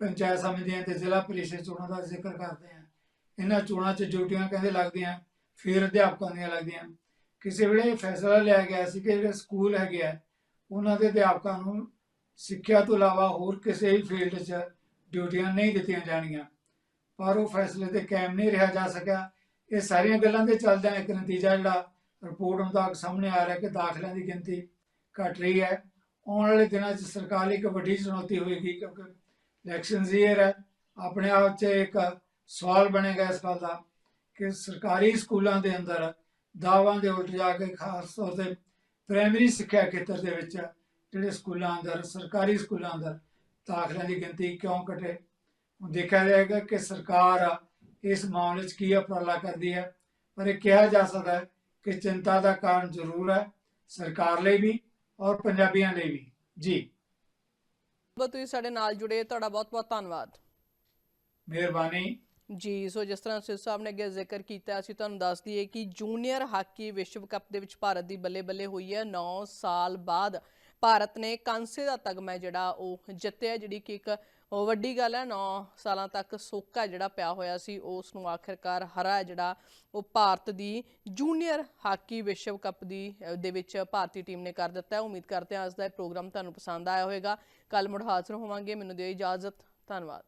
ਪੰਚਾਇਤ ਸਮਿਤੀਆਂ ਤੇ ਜ਼ਿਲ੍ਹਾ ਪਰਿਸ਼ਦ ਚੋਣਾਂ ਦਾ ਜ਼ਿਕਰ ਕਰਦੇ ਹਾਂ। ਇਹਨਾਂ ਚੋਣਾਂ 'ਚ ਡਿਊਟੀਆਂ ਕਹਿੰਦੇ ਲੱਗਦੀਆਂ, ਫਿਰ ਅਧਿਆਪਕਾਂ ਦੀਆਂ ਲੱਗਦੀਆਂ। ਕਿਸੇ ਵੇਲੇ ਫੈਸਲਾ ਲਿਆ ਗਿਆ ਸੀ ਕਿ ਜਿਹੜੇ ਸਕੂਲ ਹੈਗੇ ਆ, ਉਹਨਾਂ ਦੇ ਅਧਿਆਪਕਾਂ ਨੂੰ ਸਿੱਖਿਆ ਤੋਂ ਇਲਾਵਾ ਹੋਰ ਕਿਸੇ ਵੀ ਫੀਲਡ 'ਚ ਡਿਊਟੀਆਂ ਨਹੀਂ ਦਿੱਤੀਆਂ ਜਾਣਗੀਆਂ। ਪਰ ਉਹ ਫੈਸਲੇ ਤੇ ਕਾਇਮ ਨਹੀਂ ਰਿਹਾ ਜਾ ਸਕਿਆ। ਇਹ ਸਾਰੀਆਂ ਗੱਲਾਂ ਦੇ ਚੱਲਦਿਆਂ ਇੱਕ ਨਤੀਜਾ ਜਿਹੜਾ ਰਿਪੋਰਟ ਮੁਤਾਬਕ ਸਾਹਮਣੇ ਆ ਰਿਹਾ ਕਿ ਦਾਖਲਿਆਂ ਦੀ ਗਿਣਤੀ ਘਟ ਰਹੀ ਹੈ। ਆਉਣ ਵਾਲੇ ਦਿਨਾਂ 'ਚ ਸਰਕਾਰ ਲਈ ਇੱਕ ਵੱਡੀ ਚੁਣੌਤੀ ਹੋਏਗੀ ਕਿਉਂਕਿ ਇਲੈਕਸ਼ਨ ਈਅਰ ਹੈ। ਆਪਣੇ ਆਪ 'ਚ ਇੱਕ ਸਵਾਲ ਬਣੇਗਾ ਇਸ ਗੱਲ ਦਾ ਕਿ ਸਰਕਾਰੀ ਸਕੂਲਾਂ ਦੇ ਅੰਦਰ ਦਾਅਵਾਂ ਦੇ ਉਲਟ ਜਾ ਕੇ ਖਾਸ ਤੌਰ ਤੇ ਪ੍ਰਾਇਮਰੀ ਸਿੱਖਿਆ ਖੇਤਰ ਦੇ ਵਿੱਚ ਜਿਹੜੇ ਸਕੂਲਾਂ ਅੰਦਰ, ਸਰਕਾਰੀ ਸਕੂਲਾਂ ਅੰਦਰ ਦਾਖਲਿਆਂ ਦੀ ਗਿਣਤੀ ਕਿਉਂ ਘਟੇ? ਦੇਖਿਆ ਜਾਏਗਾ ਕਿ ਸਰਕਾਰ ਇਸ ਮਾਮਲੇ 'ਚ ਕੀ ਉਪਰਾਲਾ ਕਰਦੀ ਹੈ? ਪਰ ਇਹ ਕਿਹਾ ਜਾ ਸਕਦਾ ਹੈ ਕਿ ਚਿੰਤਾ ਦਾ ਕਾਰਨ ਜ਼ਰੂਰ ਹੈ ਸਰਕਾਰ ਲਈ ਵੀ ਔਰ ਪੰਜਾਬੀਆਂ ਲਈ ਵੀ। ਜੀ। ਬਹੁਤ ਤੁਸੀਂ ਸਾਡੇ ਨਾਲ ਜੁੜੇ ਤੁਹਾਡਾ ਬਹੁਤ ਬਹੁਤ ਧੰਨਵਾਦ। ਮਿਹਰਬਾਨੀ। ਜੀ ਸੋ ਜਿਸ ਤਰ੍ਹਾਂ ਸਿਰ ਸਾਹਿਬ ਨੇ ਅੱਗੇ ਜ਼ਿਕਰ ਕੀਤਾ ਅਸੀਂ ਤੁਹਾਨੂੰ ਦੱਸ ਦਈਏ ਕਿ ਜੂਨੀਅਰ ਹਾਕੀ ਵਿਸ਼ਵ ਕੱਪ ਦੇ ਵਿੱਚ ਭਾਰਤ ਦੀ ਬੱਲੇ-ਬੱਲੇ ਹੋਈ ਹੈ। 9 ਸਾਲ ਬਾਅਦ ਭਾਰਤ ਨੇ ਕਾਂਸੇ ਦਾ ਤਗਮਾ ਜਿਹੜਾ ਉਹ ਜਿੱਤਿਆ ਜਿਹੜੀ ਕਿ ਇੱਕ ਉਹ ਵੱਡੀ ਗੱਲ ਹੈ 9 ਸਾਲਾਂ ਤੱਕ ਸੋਕਾ ਜਿਹੜਾ ਪਿਆ ਹੋਇਆ ਸੀ ਉਸ ਨੂੰ ਆਖਿਰਕਾਰ ਹਰਾ ਹੈ ਜਿਹੜਾ ਉਹ ਭਾਰਤ ਦੀ ਜੂਨੀਅਰ ਹਾਕੀ ਵਿਸ਼ਵ ਕੱਪ ਦੀ ਦੇ ਵਿੱਚ ਭਾਰਤੀ ਟੀਮ ਨੇ ਕਰ ਦਿੱਤਾ ਹੈ। ਉਮੀਦ ਕਰਦੇ ਹਾਂ ਅੱਜ ਦਾ ਇਹ ਪ੍ਰੋਗਰਾਮ ਤੁਹਾਨੂੰ ਪਸੰਦ ਆਇਆ ਹੋਵੇਗਾ। ਕੱਲ ਮੁੜ ਹਾਜ਼ਰ ਹੋਵਾਂਗੇ। ਮੈਨੂੰ ਦਿਓ ਇਜਾਜ਼ਤ। ਧੰਨਵਾਦ।